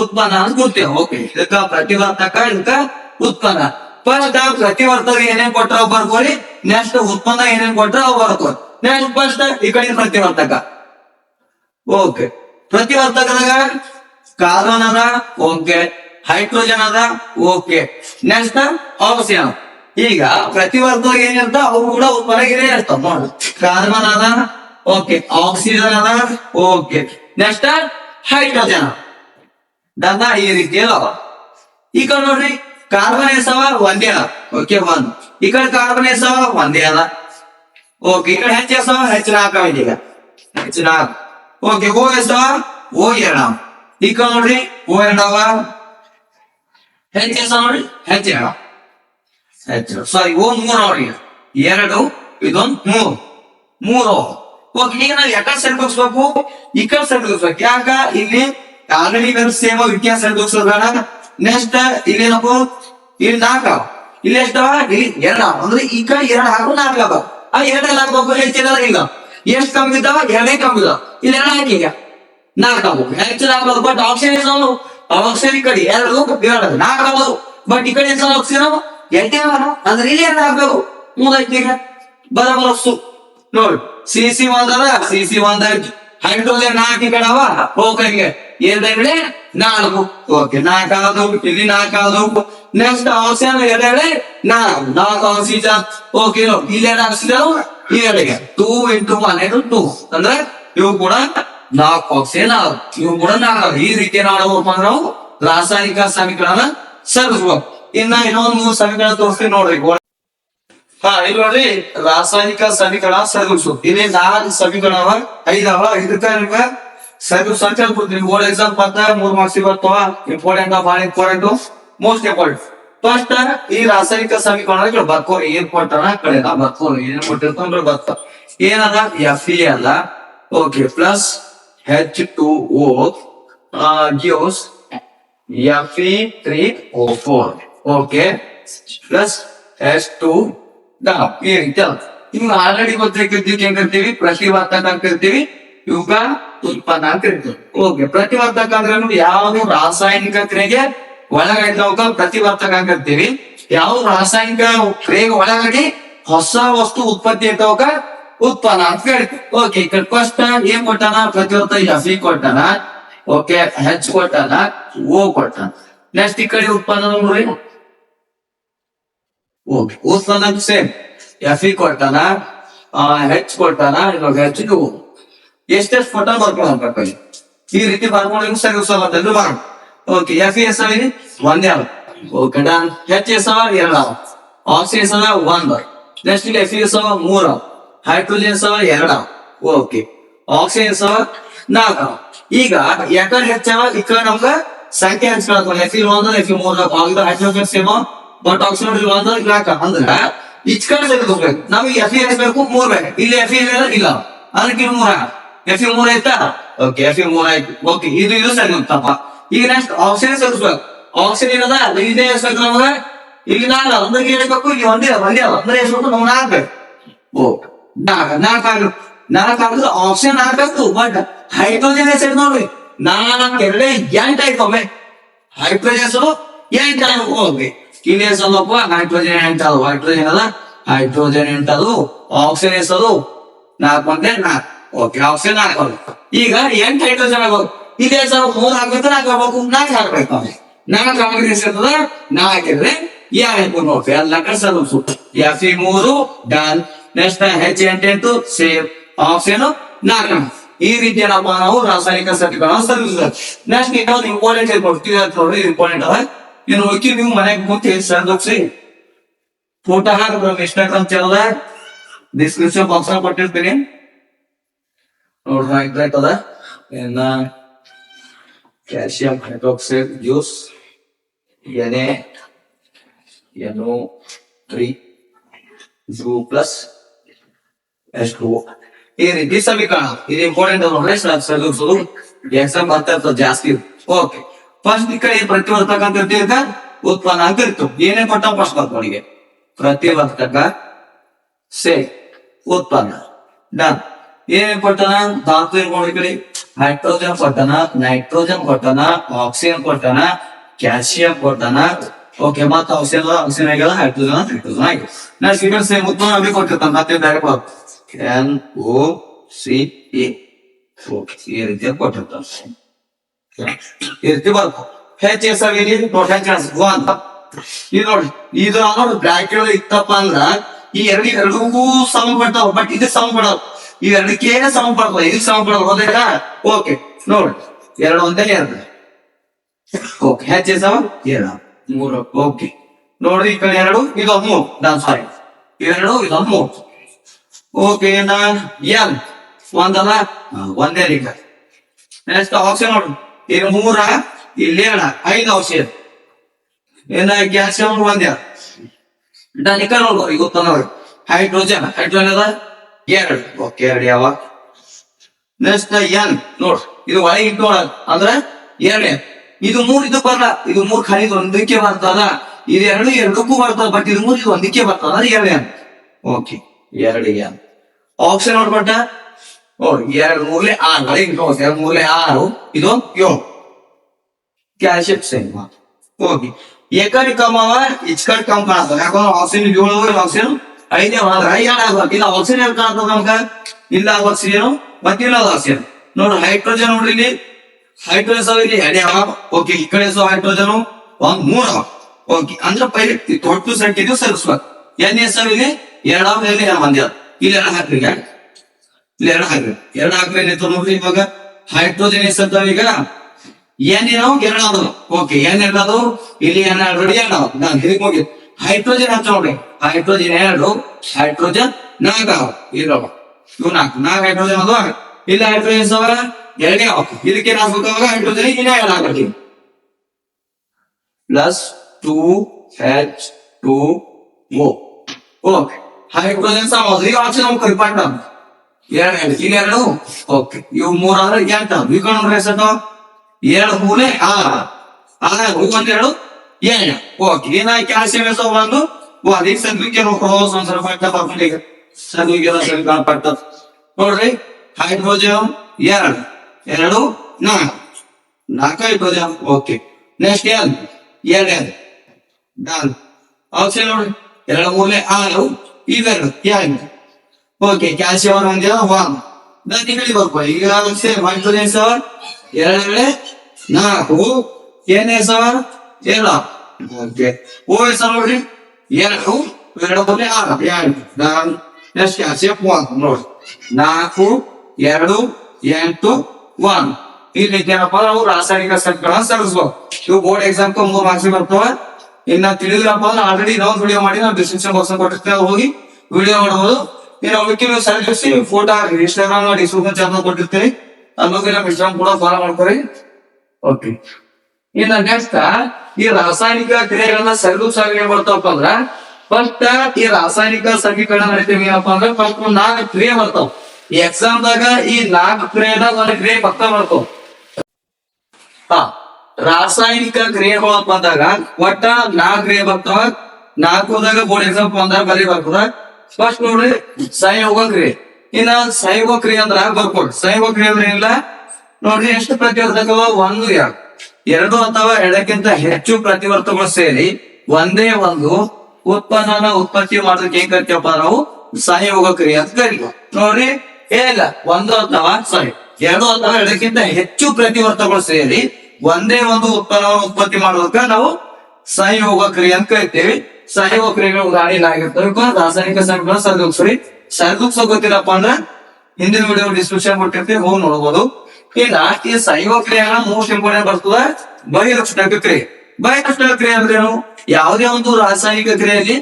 ಉತ್ಪನ್ನ ಅಂತ ಕೊಡ್ತೇವೆ. ಓಕೆ, ಇದಕ್ಕ ಪ್ರತಿವರ್ತಕ ಇದಕ್ಕ ಉತ್ಪನ್ನ. ಫಸ್ಟ್ ಪ್ರತಿವರ್ತಕ ಏನೇನ್ ಕೊಟ್ರ ಬರ್ಕೋರಿ. ನೆಕ್ಸ್ಟ್ ಉತ್ಪನ್ನ ಏನೇನ್ ಕೊಟ್ರ ಅವ್ ಬರ್ಕೋರಿ. ನೆಕ್ಸ್ಟ್ ಫಸ್ಟ್ ಈ ಕಡೆ ಪ್ರತಿವರ್ತಕ ಓಕೆ ಪ್ರತಿವರ್ತಕದಾಗ ಕಾರ್ಬನ್ ಅದ, ಓಕೆ. ಹೈಡ್ರೋಜನ್ ಅದ, ಓಕೆ. ನೆಕ್ಸ್ಟ್ ಆಕ್ಸಿಜನ್ ಈಗ ಪ್ರತಿವರ್ತಕ ಏನಿರ್ತಾವ ಅವು ಕೂಡ ಉತ್ಪನ್ನ ಏನೇ ಇರ್ತಾವ. ನೋಡಿ ಕಾರ್ಬನ್ ಅದ ಓಕೆ ಆಕ್ಸಿಜನ್ ಅದ ಓಕೆ ನೆಕ್ಸ್ಟ್ ಹೈಡ್ರೋಜನ್ ದಂದ ಈ ರೀತಿ ಅದಾವ ಈ ಕಡೆ ನೋಡ್ರಿ ಕಾರ್ಬನ್ ಎಸವ ಒಂದೇ ಅದ ಓಕೆ ಒಂದ್ ಈ ಕಡೆ ಕಾರ್ಬನ್ ಎಸವ ಒಂದೇ ಅದ ಓಕೆ ಈ ಕಡೆ ಹೆಚ್ಚು ಎಸವ ಹೆಚ್ಚಿನ ಹಾಕವ ಈಗ ಹೆಚ್ಚಿನ ಓಕೆ ಓ ಎಸವ ಓ ಎರಡ ಈ ಕಡೆ ನೋಡ್ರಿ ಓ ಎರಡವ ಹೆಚ್ಚು ಎಸವ ನೋಡ್ರಿ ಹೆಚ್ಚು ಎರಡ ಹೆಚ್ಚು ಸಾರಿ ಓ ಮೂರು ಅವ್ರಿ ಎರಡು ಇದೊಂದ್ ಮೂರು ಮೂರು ಓಕೆ ಈಗ ನಾವು ಯಾಕಡೆ ಸರಿದೂಗಿಸ್ಬೇಕು ಈ ಕಡೆ ಸರಿದೂಗಿಸ್ಬೇಕು ಯಾಕ? ಇಲ್ಲಿ ಆಲ್ರೆಡಿ ಸೇಮ ಸೇಮ್ ವ್ಯತ್ಯಾಸ ಸರಿದೂಗಿಸೋದು ಬೇಡ ನೆಕ್ಸ್ಟ್ ಇಲ್ಲಿ ಏನಪ್ಪ ಇಲ್ಲಿ ನಾಲ್ಕ. ಇಲ್ಲಿ ಎಷ್ಟವ ಇಲ್ಲಿ ಎರಡ ಅಂದ್ರೆ ಈ ಕಡೆ ಎರಡು ಹಾಕು ನಾಲ್ಕು ಅದಾವ ಆ ಎರಡಲ್ಲಿ ಹಾಕ್ಬೇಕು. ಹೆಚ್ಚಿನ ಇಲ್ಲ ಎಷ್ಟು ಕಮ್ಮಿ ಇದ್ದಾವ? ಎರಡೇ ಕಮ್ಮಿ ಇದಾವ ಇಲ್ಲಿ ಎರಡು ಹಾಕಿ ಈಗ. ನಾಲ್ಕು ಆಗ್ಬೇಕು. ಹೆಚ್ಚಿನ ಹಾಕೋದು ಬಟ್ ಆಪ್ಷನ್ ಏನು ಆಪ್ಷನ್ ಈ ಕಡೆ ಎರಡು ಎರಡು ನಾಲ್ಕು ಆಗ್ಬೋದು. ಬಟ್ ಈ ಕಡೆ ಆಪ್ಷನ್ ಎಂಟೇ ಅವ ಅಂದ್ರೆ ಇಲ್ಲಿ ಎರಡು ಹಾಕ್ಬೇಕು. ಮೂರೈತಿ ಈಗ. ಬರಬರ ಸು ನೋಡಿ ಸಿ ಸಿ ಒಂದದ ಸಿ ಸಿ ಒಂದ ಹೈಡ್ರೋಜನ್ ನಾಲ್ಕು ಕಡವ ಹೋಗಂಗೆ ಎರಡೆರಡೆ ನಾಲ್ಕು. ಓಕೆ ನಾಲ್ಕಾದು ಇಲ್ಲಿ ನಾಲ್ಕಾದು ನೆಕ್ಸ್ಟ್ ಆಪ್ಷನ್ ಎರಡೆರಡೆ ನಾಲ್ಕು. ನಾಲ್ಕು ಆಕ್ಸಿಜನ್ ಓಕೆ ನೋಡಿ, ಇಲ್ಲಿ ಎರಡು oxygen ಎರಡಿಗೆ two into one into two ಅಂದ್ರೆ ಇವು ಕೂಡ ನಾಲ್ಕು ಆಕ್ಸಿಜನ್ ಆರು. ಇವು ಕೂಡ ನಾಲ್ಕು ಈ ರೀತಿ ನಾವು ನಾವು ರಾಸಾಯನಿಕ ಸಮೀಕರಣ ಸರಿಸ್ಬೇಕು ಇನ್ನ ಇನ್ನೊಂದು ಸಮೀಕರಣ ತೋರಿಸ್ತೀವಿ ನೋಡ್ರಿ. ಹಾ, ಇಲ್ಲಿ ನೋಡ್ರಿ, ರಾಸಾಯನಿಕ ಸಮೀಕರಣ ಸರಿಗೊಳಿಸು. ಇಲ್ಲಿ ನಾಲ್ಕು ಅವ ಐದವ ಇದಕ್ಕ ನಿಮ್ಗ. ಸರಿ ಸಂಕಲ್ಪ ಕೊಡ್ತೀನಿ ಓಲ್ಡ್ ಎಕ್ಸಾಮ್ ಬಂದ ಮೂರ್ ಮಾರ್ಕ್ಸ್ ಇವತ್ತವ ಇಂಪಾರ್ಟೆಂಟ್ ಬಾಳ ಇಂಪಾರ್ಟೆಂಟ್ ಮೋಸ್ಟ್ ಇಂಪಾರ್ಟೆಂಟ್ ಫಸ್ಟ್ ಈ ರಾಸಾಯನಿಕ ಸಮೀಕರಣ ಬರ್ಕೋ, ಏನ್ ಕೊಟ್ಟಾರ ಕಡೆ ಬರ್ಕೋ, ಏನ್ ಕೊಟ್ಟಿರ್ತಾವ ಬರ್ತ. ಏನದ? ಎಫ್ ಇ ಅಲ್ಲ. Okay plus H two O gives F E three O four okay plus S two ಇವ್ ಆಲ್ರೆಡಿ ಗೊತ್ತಿದ್ದಕ್ಕೆ ಏನ್ ಕರಿತೀವಿ ಪ್ರತಿವರ್ತಕ ಅಂತ ಕರಿತೀವಿ ಯುಗ ಉತ್ಪನ್ನ ಅಂತ ಕರಿತೀವಿ. ಓಕೆ ಪ್ರತಿವರ್ತಕ ಅಂದ್ರೆ ಯಾವ ರಾಸಾಯನಿಕ ಕ್ರಿಯೆಗೆ ಒಳಗಡೆ ಪ್ರತಿವರ್ತಕ ಅಂತ ಕರಿತೀವಿ. ಯಾವ ರಾಸಾಯನಿಕ ಕ್ರಿಯೆಗೆ ಒಳಗಡೆ ಹೊಸ ವಸ್ತು ಉತ್ಪತ್ತಿ ಆಯ್ತವಕ ಉತ್ಪನ್ನ ಅಂತ ಕರಿತೀವಿ. ಓಕೆ ಈಗ ಫಸ್ಟ್ ಏನ್ ಕೊಟ್ಟಾನ? ಪ್ರತಿವರ್ತ ಎಫ್ ಇ ಕೊಟ್ಟಾನ. ಓಕೆ ಹೆಚ್ ಕೊಟ್ಟಾನ ಓ ಕೊಟ್ಟಾನ. ನೆಕ್ಸ್ಟ್ ಈ ಕಡೆ ಉತ್ಪನ್ನ ನೋಡ್ರಿ. ಓಕೆ ಉತ್ಪನ್ನ ಸೇಮ್ ಎಫ್ ಇ ಕೊಟ್ಟಾನ ಹೆಚ್ ಕೊಟ್ಟಾನ ಇವಾಗ ಹೆಚ್ ಟು ಎಷ್ಟೆಷ್ಟು ಫೋಟೋ ಬರ್ಕೊಂಡು ಈ ರೀತಿ ಬರ್ಕೊಂಡು ಸರಿ ಉತ್ಸವ ಎಂದು ಬರೋಣ ಓಕೆ ಎಫ್ ಇ ಎಸ್ ಅಲ್ಲಿ ಒಂದೇ ಅವ ಓಕೆ ಡನ್ ಹೆಚ್ ಎಸ್ ಅವ ಎರಡು ಅವ ಆಕ್ಸಿಜನ್ ಎಸ್ ಅವ ಒಂದ್ ನೆಕ್ಸ್ಟ್ ಇಲ್ಲಿ ಎಫ್ ಇ ಎಸ್ ಅವ ಮೂರ್ ಅವ ಹೈಡ್ರೋಜನ್ ಎಸ್ ಅವ ಎರಡು ಅವ ಓಕೆ ಆಕ್ಸಿಜನ್ ಎಸ್ ಅವ ನಾಲ್ಕು ಅವ ಈಗ ಯಾಕಂದ್ರೆ ಹೆಚ್ಚವ ಈ ಕಡೆ ನಮ್ಗ ಸಂಖ್ಯೆ ಹಂಚ್ಕೊಳಕ ಎಫ್ ಇ ಒಂದ್ ಎಫ್ ಇ ಮೂರ್ ಆಗಿದ ಹೈಡ್ರೋಜನ್ ಸೇಮ್ ಬಟ್ ಆಕ್ಸಿಜನ್ ಅಂದ್ರೆ ಗ್ರಾಹಕ ಅಂದ್ರ ಇಚ್ ಕಡೆ ತೆಗೆದುಕೋಬೇಕು ನಮಗೆ ಎಫ್ ಇ ಬೇಕು ಮೂರ್ ಬೇಕು ಇಲ್ಲಿ ಎಫ್ ಇಲ್ಲ ಅದಕ್ಕೆ ಮೂರ. ಎಫ್ ಮೂರ್ ಆಯ್ತಾ ಓಕೆ ಎಫ್ ಮೂರ್ ಆಯ್ತು. ಓಕೆ ಇದು ಇದು ಸರಿ ತಪ್ಪ. ಈಗ ನೆಕ್ಸ್ಟ್ ಆಕ್ಸಿಜನ್ ಸೇರಿಸ್ಬೇಕು ಆಕ್ಸಿಜನ್ ಅದ ಇದೇ ಎಸ್ಬೇಕು ನಮಗ. ಇಲ್ಲಿ ನಾಲ್ಕು ಅಂದ್ರೆ ಹೇಳ್ಬೇಕು ಇಲ್ಲಿ ಒಂದೇ ಒಂದೇ ಅದ. ಅಂದ್ರೆ ಎಷ್ಟು ನಮ್ಗೆ ನಾಲ್ಕು ಓ ನಾಲ್ಕು ನಾಲ್ಕು ಆಗ ನಾಲ್ಕು ಆಗಿದ್ರೆ ಆಕ್ಸಿಜನ್ ಹಾಕಬೇಕು ಬಟ್ ಹೈಡ್ರೋಜನ್ ಹೆಸರು ನೋಡ್ರಿ ನಾಲ್ಕು ಎರಡೇ ಎಂಟು ಆಯ್ತು ಒಮ್ಮೆ. ಹೈಡ್ರೋಜನ್ ಎಂಟು ಹೋಗ್ರಿ ಇಲ್ಲಿ ಸ್ವಲ್ಪ ನೈಟ್ರೋಜನ್ ಎಂಟದು ಹೈಡ್ರೋಜನ್ ಅದ. ಹೈಡ್ರೋಜನ್ ಎಂಟದು ಆಕ್ಸಿಜನ್ ಎಸದು ನಾಲ್ಕು ಮಂದಿ ನಾಲ್ಕು. ಓಕೆ ಆಕ್ಸಿಜನ್ ನಾಲ್ಕು ಈಗ ಎಂಟು ಹೈಡ್ರೋಜನ್ ಆಗ್ಬೇಕು ಇಲ್ಲಿ ಸ್ವಲ್ಪ ಮೂರ್ ಹಾಕ್ಬೇಕು ನಾಲ್ಕು ಹಾಕ್ಬೇಕು ನಾಲ್ಕು ಹಾಕ್ಬೇಕು ನಾಲ್ಕು ಹಾಕಿದ್ರೆ ನಾಲ್ಕಿದ್ರೆ ಯಾರು ನೋಡ್ರಿ ಎಲ್ಲ ಕಡೆ ಸುಟ್ಟು ಎಫ್ ಇ ಮೂರು ಡಾಲ್ ನೆಕ್ಸ್ಟ್ ಹೆಚ್ ಎಂಟೆಂಟು ಸೇವ್ ಆಕ್ಸಿಜನ್ ನಾಲ್ಕು ಈ ರೀತಿಯ ನಾವು ರಾಸಾಯನಿಕ ಸರಕುಗಳನ್ನ ಸರಿಸಿದ ನೆಕ್ಸ್ಟ್ ಇನ್ನೊಂದು ಇಂಪಾರ್ಟೆಂಟ್ ನೋಡ್ರಿ ಇಂಪಾರ್ಟೆಂಟ್ ಅದ. ಇನ್ನು ಹೋಗಿ ನೀವು ಮನೆಗೆ ಕೂತಿ ಸರ್ದೋಗ್ಸಿ ಫೋಟೋ ಹಾಕಿದ್ರೆ ಇನ್ಸ್ಟಾಗ್ರಾಮ್ ಚಾನಲ್ ಡಿಸ್ಕ್ರಿಪ್ಷನ್ ಬಾಕ್ಸ್ ಕೊಟ್ಟಿರ್ತೀನಿ ನೋಡ್ರಿ ಆಯ್ತದ ಇನ್ನ ಕ್ಯಾಲ್ಸಿಯಂ ಹೈಡ್ರಾಕ್ಸೈಡ್ ಜ್ಯೂಸ್ ಎನೆ ಎನ್ನು ತ್ರೀ ಜೂ ಪ್ಲಸ್ ಎಷ್ಟು ಈ ರೀತಿ ಸಮೀಕರಣ ಇದು ಇಂಪಾರ್ಟೆಂಟ್ ನೋಡ್ರಿ ಸರಿಸೋದು ಎಕ್ಸಾಮ್ ಬರ್ತಾ ಇರ್ತದೆ ಜಾಸ್ತಿ ಓಕೆ ಫಸ್ಟ್ ಈ ಕಡೆ ಪ್ರತಿವರ್ತಕ ಉತ್ಪನ್ನ ಇರ್ತು. ಏನೇ ಕೊಟ್ಟ ಫಸ್ಟ್ ಅವನಿಗೆ. ಪ್ರತಿವರ್ತಕ ಸೇ ಉತ್ಪನ್ನ. ಡನ್ ಏನೇ ಕೊಟ್ಟಾನ? ಧಾತು ಇರ್ಕೊಂಡು ಕೊಡಿ ಕಡೆ? ಹೈಡ್ರೋಜನ್ ಕೊಟ್ಟಾನ ನೈಟ್ರೋಜನ್ ಕೊಟ್ಟಾನ ಆಕ್ಸಿಜನ್ ಕೊಟ್ಟಾನ ಕ್ಯಾಲ್ಸಿಯಂ ಕೊಟ್ಟಾನ. ಓಕೆ ಮತ್ತೆ ಆಕ್ಸಿಜನ್ ಆಕ್ಸಿಜನ್ ಆಗಿಲ್ಲ ಹೈಡ್ರೋಜನ್ ಹೈಡ್ರೋಜನ್ ಆಗಿದೆ ನಾ ಸೀಕ್ವೆನ್ಸ್ ಸೇಮ್ ಉತ್ಪನ್ನ ನಮಗೆ ಕೊಟ್ಟಿರ್ತಾನೆ. ಮತ್ತೆ ಡೈರೆಕ್ಟ್ ಬರುತ್ತೆ N O C A okay ಈ ರೀತಿಯಾಗಿ ಕೊಟ್ಟಿರ್ತಾನೆ. ಈ ರೀತಿ ಬರ್ತಾವ ಹೆಚ್ಚು ಎಸಾಗಿ ನೋಡಿ, ಹೆಚ್ಚು ಒನ್ ಇದು ನೋಡಿ ಇದು ನೋಡಿ ಬ್ರಾಕೆಟ್ ಇತ್ತಪ್ಪ ಅಂದ್ರ ಈ ಎರಡು ಎರಡೂ ಸಮ ಬರ್ತಾವ ಬಟ್ ಇದು ಸಮ ಬಿಡಲ್ಲ ಈ ಎರಡಕ್ಕೆ ಸಮ ಪಡ್ತಾವ ಇದು ಸಮ ಬಿಡಲ್ಲ ಹೌದಾ ಓಕೆ ನೋಡಿ. ಎರಡು ಒಂದೇ ಎರಡು. ಓಕೆ ಹೆಚ್ಚು ಎಸವ ಎರಡು ಮೂರು. ಓಕೆ ನೋಡ್ರಿ ಈ ಕಡೆ ಎರಡು ಇದೊಂದು ಮೂರು ನಾನು ಸಾರಿ ಎರಡು ಇದೊಂದು ಮೂರು ಓಕೆ ನಾ ಎಲ್ ಒಂದಲ್ಲ? ಒಂದೇ ರೀಕ ನೆಕ್ಸ್ಟ್ ಆಪ್ಷನ್ ನೋಡ್ರಿ ಈಗ ಮೂರ ಇಲ್ಲಿ ಏಳ ಐದು ಔಷಧ. ಏನ ಕ್ಯಾಲ್ಸಿಯಂ ಒಂದೇ? ನಿಕ್ಕ ನೋಡ್ಕೊ, ಈಗ ಗೊತ್ತ ಹೈಡ್ರೋಜನ್ ಹೈಡ್ರೋಜನ್ ಅದ? ಎರಡು. ಓಕೆ, ಎರಡು ಯಾವ? ನೆಕ್ಸ್ಟ್ ಎನ್ ನೋಡ್ರಿ ಇದು ಒಳಗೆ ಇಟ್ಟೋಳ ಅಂದ್ರ ಎರಡೇ. ಇದು ಮೂರ್ ಇದು ಬರಲ್ಲ. ಇದು ಮೂರ್ ಖಾಲಿ ಒಂದಕ್ಕೆ ಬರ್ತದ. ಇದು ಎರಡು, ಎರಡಕ್ಕೂ ಬರ್ತದ. ಬಟ್ ಇದು ಮೂರ್ ಇದು ಒಂದಕ್ಕೆ ಬರ್ತದ. ಅಂದ್ರೆ ಎರಡು ಎನ್ ಓಕೆ, ಎರಡು ಎನ್ ಆಪ್ಷನ್ ನೋಡ್ಬಟ್ಟ ಓ ಎರಡು ಮೂರ್ಲೆ ಆರು ಒಳಗೆ ಇಟ್ಕೋ ಎರಡು ಮೂರ್ಲೆ ಆರು ಇದು ಏಳು ಕ್ಯಾಲ್ಸಿಯಂ ಸೇಮ್ ಹೋಗಿ ಏಕಡಿ ಕಮ್ ಅವ ಇಚ್ಕಡ್ ಕಮ್ ಕಾಣ್ತದ ಯಾಕಂದ್ರೆ ಆಕ್ಸಿಜನ್ ಏಳು ಆಕ್ಸಿಜನ್ ಐದೇ ಮಾತ್ರ ಎರಡು ಆಗ್ಬೇಕು ಇಲ್ಲ ಆಕ್ಸಿಜನ್ ಎಲ್ಲಿ ಕಾಣ್ತದ ನಮ್ಗ ಇಲ್ಲ ಆಕ್ಸಿಜನ್ ಮತ್ತಿಲ್ಲ ಆಕ್ಸಿಜನ್ ನೋಡ್ರಿ ಹೈಡ್ರೋಜನ್ ನೋಡ್ರಿ ಇಲ್ಲಿ ಹೈಡ್ರೋಜನ್ ಸಹ ಇಲ್ಲಿ ಎಡೆ ಅವ ಓಕೆ ಈ ಕಡೆ ಸಹ ಹೈಡ್ರೋಜನ್ ಒಂದ್ ಮೂರ್ ಅವ ಓಕೆ ಅಂದ್ರೆ ಪೈಲೆ ತೊಟ್ಟು ಸಂಖ್ಯೆ ಸರಿಸ್ಬೇಕು ಎನ್ ಎಸ್ ಇಲ್ಲಿ ಎರಡಾವ್ ಇಲ್ಲಿ ಮಂದಿ ಇಲ್ಲಿ ಎರಡು ಹಾಕ್ರಿ ಈಗ. ಇಲ್ಲಿ, ಎರಡು ಹಾಕ್ಬೇಕು. ಎರಡು ಹಾಕ್ಬೇಕು ಏನಾಯ್ತು ನೋಡ್ರಿ ಇವಾಗ. ಹೈಡ್ರೋಜನ್ ಅಂತ ಈಗ ಎನ್ ನಾವು ಎರಡು ಅದಾವ ಓಕೆ ಎನ್ ಎರಡು ಅದಾವ ಇಲ್ಲಿ ಎನ್ ಆಲ್ರೆಡಿ ಎರಡು ಅದಾವ ನಾನು ಇದಕ್ಕೆ ಹೋಗಿ. ಹೈಡ್ರೋಜನ್ ಹಚ್ಚ ನೋಡ್ರಿ. ಹೈಡ್ರೋಜನ್ ಎರಡು ಹೈಡ್ರೋಜನ್ ನಾಲ್ಕು ಅದಾವ ಇಲ್ಲವ ಇವು ನಾಲ್ಕು. ನಾಲ್ಕು ಹೈಡ್ರೋಜನ್ ಅದಾವ ಇಲ್ಲಿ ಹೈಡ್ರೋಜನ್ ಸವ ಎರಡೇ ಅವ ಇದಕ್ಕೆ ಏನ್ ಹಾಕ್ಬೇಕಾಗ ಹೈಡ್ರೋಜನ್ ಇನ್ನೇ ಎರಡು ಹಾಕ್ಬೇಕು plus two H two O okay hydrogen ಸಮ ಈಗ ಆಪ್ಷನ್ ನಮ್ಗೆ ಕರಿಪಾಟ್ ಎರಡು ಇಲ್ಲಿ ಎರಡು? ಓಕೆ ಇವು ಮೂರ್ ಅಂದ್ರೆ ಎಂಟು. ನೋಡ್ರಿ ಎಷ್ಟೋ ಎರಡು ಮೂಲೆ ಆರು. ಆರು ಒಂದೆರಡು ಏಳು. ಓಕೆ ಏನ ಕ್ಯಾಲ್ಸಿಯಂ ಎಸೋ ಬಂದು ಅದಕ್ಕೆ ಸಂಖ್ಯೆ ಕ್ರೋಸ್ ಒಂದ್ಸಲ ಬರ್ಕೊಂಡು ಈಗ. ಸಂಖ್ಯೆ ಸಂಖ್ಯೆ ಪಟ್ಟ ನೋಡ್ರಿ. ಹೈಡ್ರೋಜನ್ ಎರಡು. ಎರಡು, ನಾಲ್ಕು. ನಾಲ್ಕು ಹೈಡ್ರೋಜನ್. ಓಕೆ ನೆಕ್ಸ್ಟ್ ಏನ್? ಎರಡು ಡನ್ ಆಪ್ಷನ್ ನೋಡಿ ಎರಡು ಮೂಲೆ ಆರು. ಇವೆರಡು. ಎರಡು ಓಕೆ ಕ್ಯಾಲ್ಸಿಯಂ ಒಂದಿಲ್ಲ ಒನ್ ನಾನು ತಿಂಗಳಿಗೆ ಬರ್ಕೊ ಈಗ ಸೇಮ್ ಹೈಡ್ರೋಜನ್ ಸರ್ ಎರಡನೇ ನಾಲ್ಕು ಏನೇ ಸರ್ ಎರಡು ಓಕೆ ಓ ಸರ್ ನೋಡ್ರಿ ಎರಡು ಎರಡು ಮೂಲೆ ಆರು ಎರಡು ನಾನು ನೆಕ್ಸ್ಟ್ ಕ್ಯಾಲ್ಸಿಯಂ ಒನ್ ನೋಡಿ ನಾಲ್ಕು ಎರಡು ಎಂಟು ಒನ್ ಈ ರೀತಿ ಏನಪ್ಪ ನಾವು ರಾಸಾಯನಿಕ ಸಂಖ್ಯೆಗಳನ್ನ ಸರಿಸ್ಬೋದು ಇವು ಬೋರ್ಡ್ ಎಕ್ಸಾಮ್ ಮೂರು ಮಾರ್ಕ್ಸ್ ಬರ್ತವೆ ಇನ್ನ ತಿಳಿದ್ರಪ್ಪ ಅಂದ್ರೆ ಆಲ್ರೆಡಿ ಇನ್ನೊಂದು ವಿಡಿಯೋ ಮಾಡಿ ನಾವು ಡಿಸ್ಕ್ರಿಪ್ಷನ್ ಬಾಕ್ಸ್ ಕೊಟ್ಟಿರ್ತೇವೆ ಅದ್ ಹೋಗಿ ವಿಡಿಯೋ ಮಾಡಬಹುದು ಇನ್ನು ಅವಕ್ಕೆ ನೀವು ಫೋಟೋ ಫೋಟೋ ಇನ್ಸ್ಟಾಗ್ರಾಮ್ ನೋಡಿ ಸೂಪರ್ ಚಾನಲ್ ಕೊಟ್ಟಿರ್ತೀವಿ ಅಲ್ಲಿ ಹೋಗಿ ನಮ್ಮ ಇನ್ಸ್ಟಾಗ್ರಾಮ್ ಕೂಡ ಫಾಲೋ ಮಾಡ್ಕೊರಿ. ಓಕೆ ಇನ್ನ ನೆಕ್ಸ್ಟ್ ಈ ರಾಸಾಯನಿಕ ಕ್ರಿಯೆಗಳನ್ನ ಸರಿದು ಸಾರಿಗೆ ಬರ್ತಾವಪ್ಪ ಅಂದ್ರ ಫಸ್ಟ್ ಈ ರಾಸಾಯನಿಕ ಸಮೀಕರಣ ನಡೀತೀವಿ ಏನಪ್ಪ ಅಂದ್ರೆ ಫಸ್ಟ್ ನಾಲ್ಕು ಕ್ರಿಯೆ ಬರ್ತಾವ ಎಕ್ಸಾಮ್ ದಾಗ ಈ ನಾಲ್ಕು ಕ್ರಿಯೆದಾಗ ಒಂದು ಕ್ರಿಯೆ ಪಕ್ಕ ಬರ್ತಾವ ಹಾ, ರಾಸಾಯನಿಕ ಕ್ರಿಯೆಗಳು ಅಂದಾಗ, ಒಟ್ಟ ನಾಲ್ಕು ಕ್ರಿಯೆ ಬರ್ತಾವ. ನಾಲ್ಕುದಾಗ ಬೋರ್ಡ್ ಎಕ್ಸಾಮ್ ಬಂದಾಗ ಬರೀ ಬರ್ತದ ಫಸ್ಟ್ ನೋಡ್ರಿ ಸಂಯೋಗ ಕ್ರಿಯೆ ಇನ್ನ ಸಂಯೋಗ ಕ್ರಿಯೆ ಅಂದ್ರ ಬರ್ಕೊಡ್ರಿ. ಸಂಯೋಗ ಕ್ರಿಯೆ ಅಂದ್ರೆ ಏನಿಲ್ಲ? ನೋಡ್ರಿ, ಎಷ್ಟು ಪ್ರತಿವರ್ತಕವ ಒಂದು, ಎರಡು. ಎರಡು ಅಥವಾ ಎರಡಕ್ಕಿಂತ ಹೆಚ್ಚು ಪ್ರತಿವರ್ತಗಳು ಸೇರಿ ಒಂದೇ ಒಂದು ಉತ್ಪನ್ನನ ಉತ್ಪತ್ತಿ ಮಾಡೋದಕ್ಕೆ ಏನ್ ಕರಿತೀವಪ್ಪ ನಾವು ಸಂಯೋಗ ಕ್ರಿಯೆ ಅಂತ ಕರಿತೀವಿ. ನೋಡ್ರಿ ಏನಿಲ್ಲ ಒಂದು ಅಥವಾ ಸಾರಿ. ಎರಡು ಅಥವಾ ಎರಡಕ್ಕಿಂತ ಹೆಚ್ಚು ಪ್ರತಿವರ್ತಗಳು ಸೇರಿ ಒಂದೇ ಒಂದು ಉತ್ಪನ್ನವನ್ನು ಉತ್ಪತ್ತಿ ಮಾಡೋದಕ್ಕ ನಾವು ಸಂಯೋಗ ಕ್ರಿಯೆ ಅಂತ ಕರಿತೀವಿ. ಸಂಯೋಗ ಕ್ರಿಯೆಗಳು ಉದಾಹರಣೆ ಆಗಿರ್ತವೆ ರಾಸಾಯನಿಕ ಸಂಯೋಗ ಸರಿದೂಗ್ಸ್ರಿ. ಸರಿದೂಗ್ಸೋ ಗೊತ್ತಿಲ್ಲಪ್ಪ ಅಂದ್ರೆ ಹಿಂದಿನ ವಿಡಿಯೋ ಡಿಸ್ಕ್ರಿಪ್ಷನ್ ಕೊಟ್ಟಿರ್ತೀವಿ, ಹೋಗಿ ನೋಡ್ಬೋದು. ಈ ಈ ಸಂಯೋಗ ಕ್ರಿಯೆಗಳ ಮೋಸ್ಟ್ ಇಂಪಾರ್ಟೆಂಟ್ ಬರ್ತದ? ಬಹಿರಕ್ಷಣಕ ಕ್ರಿಯೆ ಬಹಿರಕ್ಷಣಕ ಕ್ರಿಯೆ ಅಂದ್ರೆ ಏನು ಯಾವುದೇ ಒಂದು ರಾಸಾಯನಿಕ ಕ್ರಿಯೆಯಲ್ಲಿ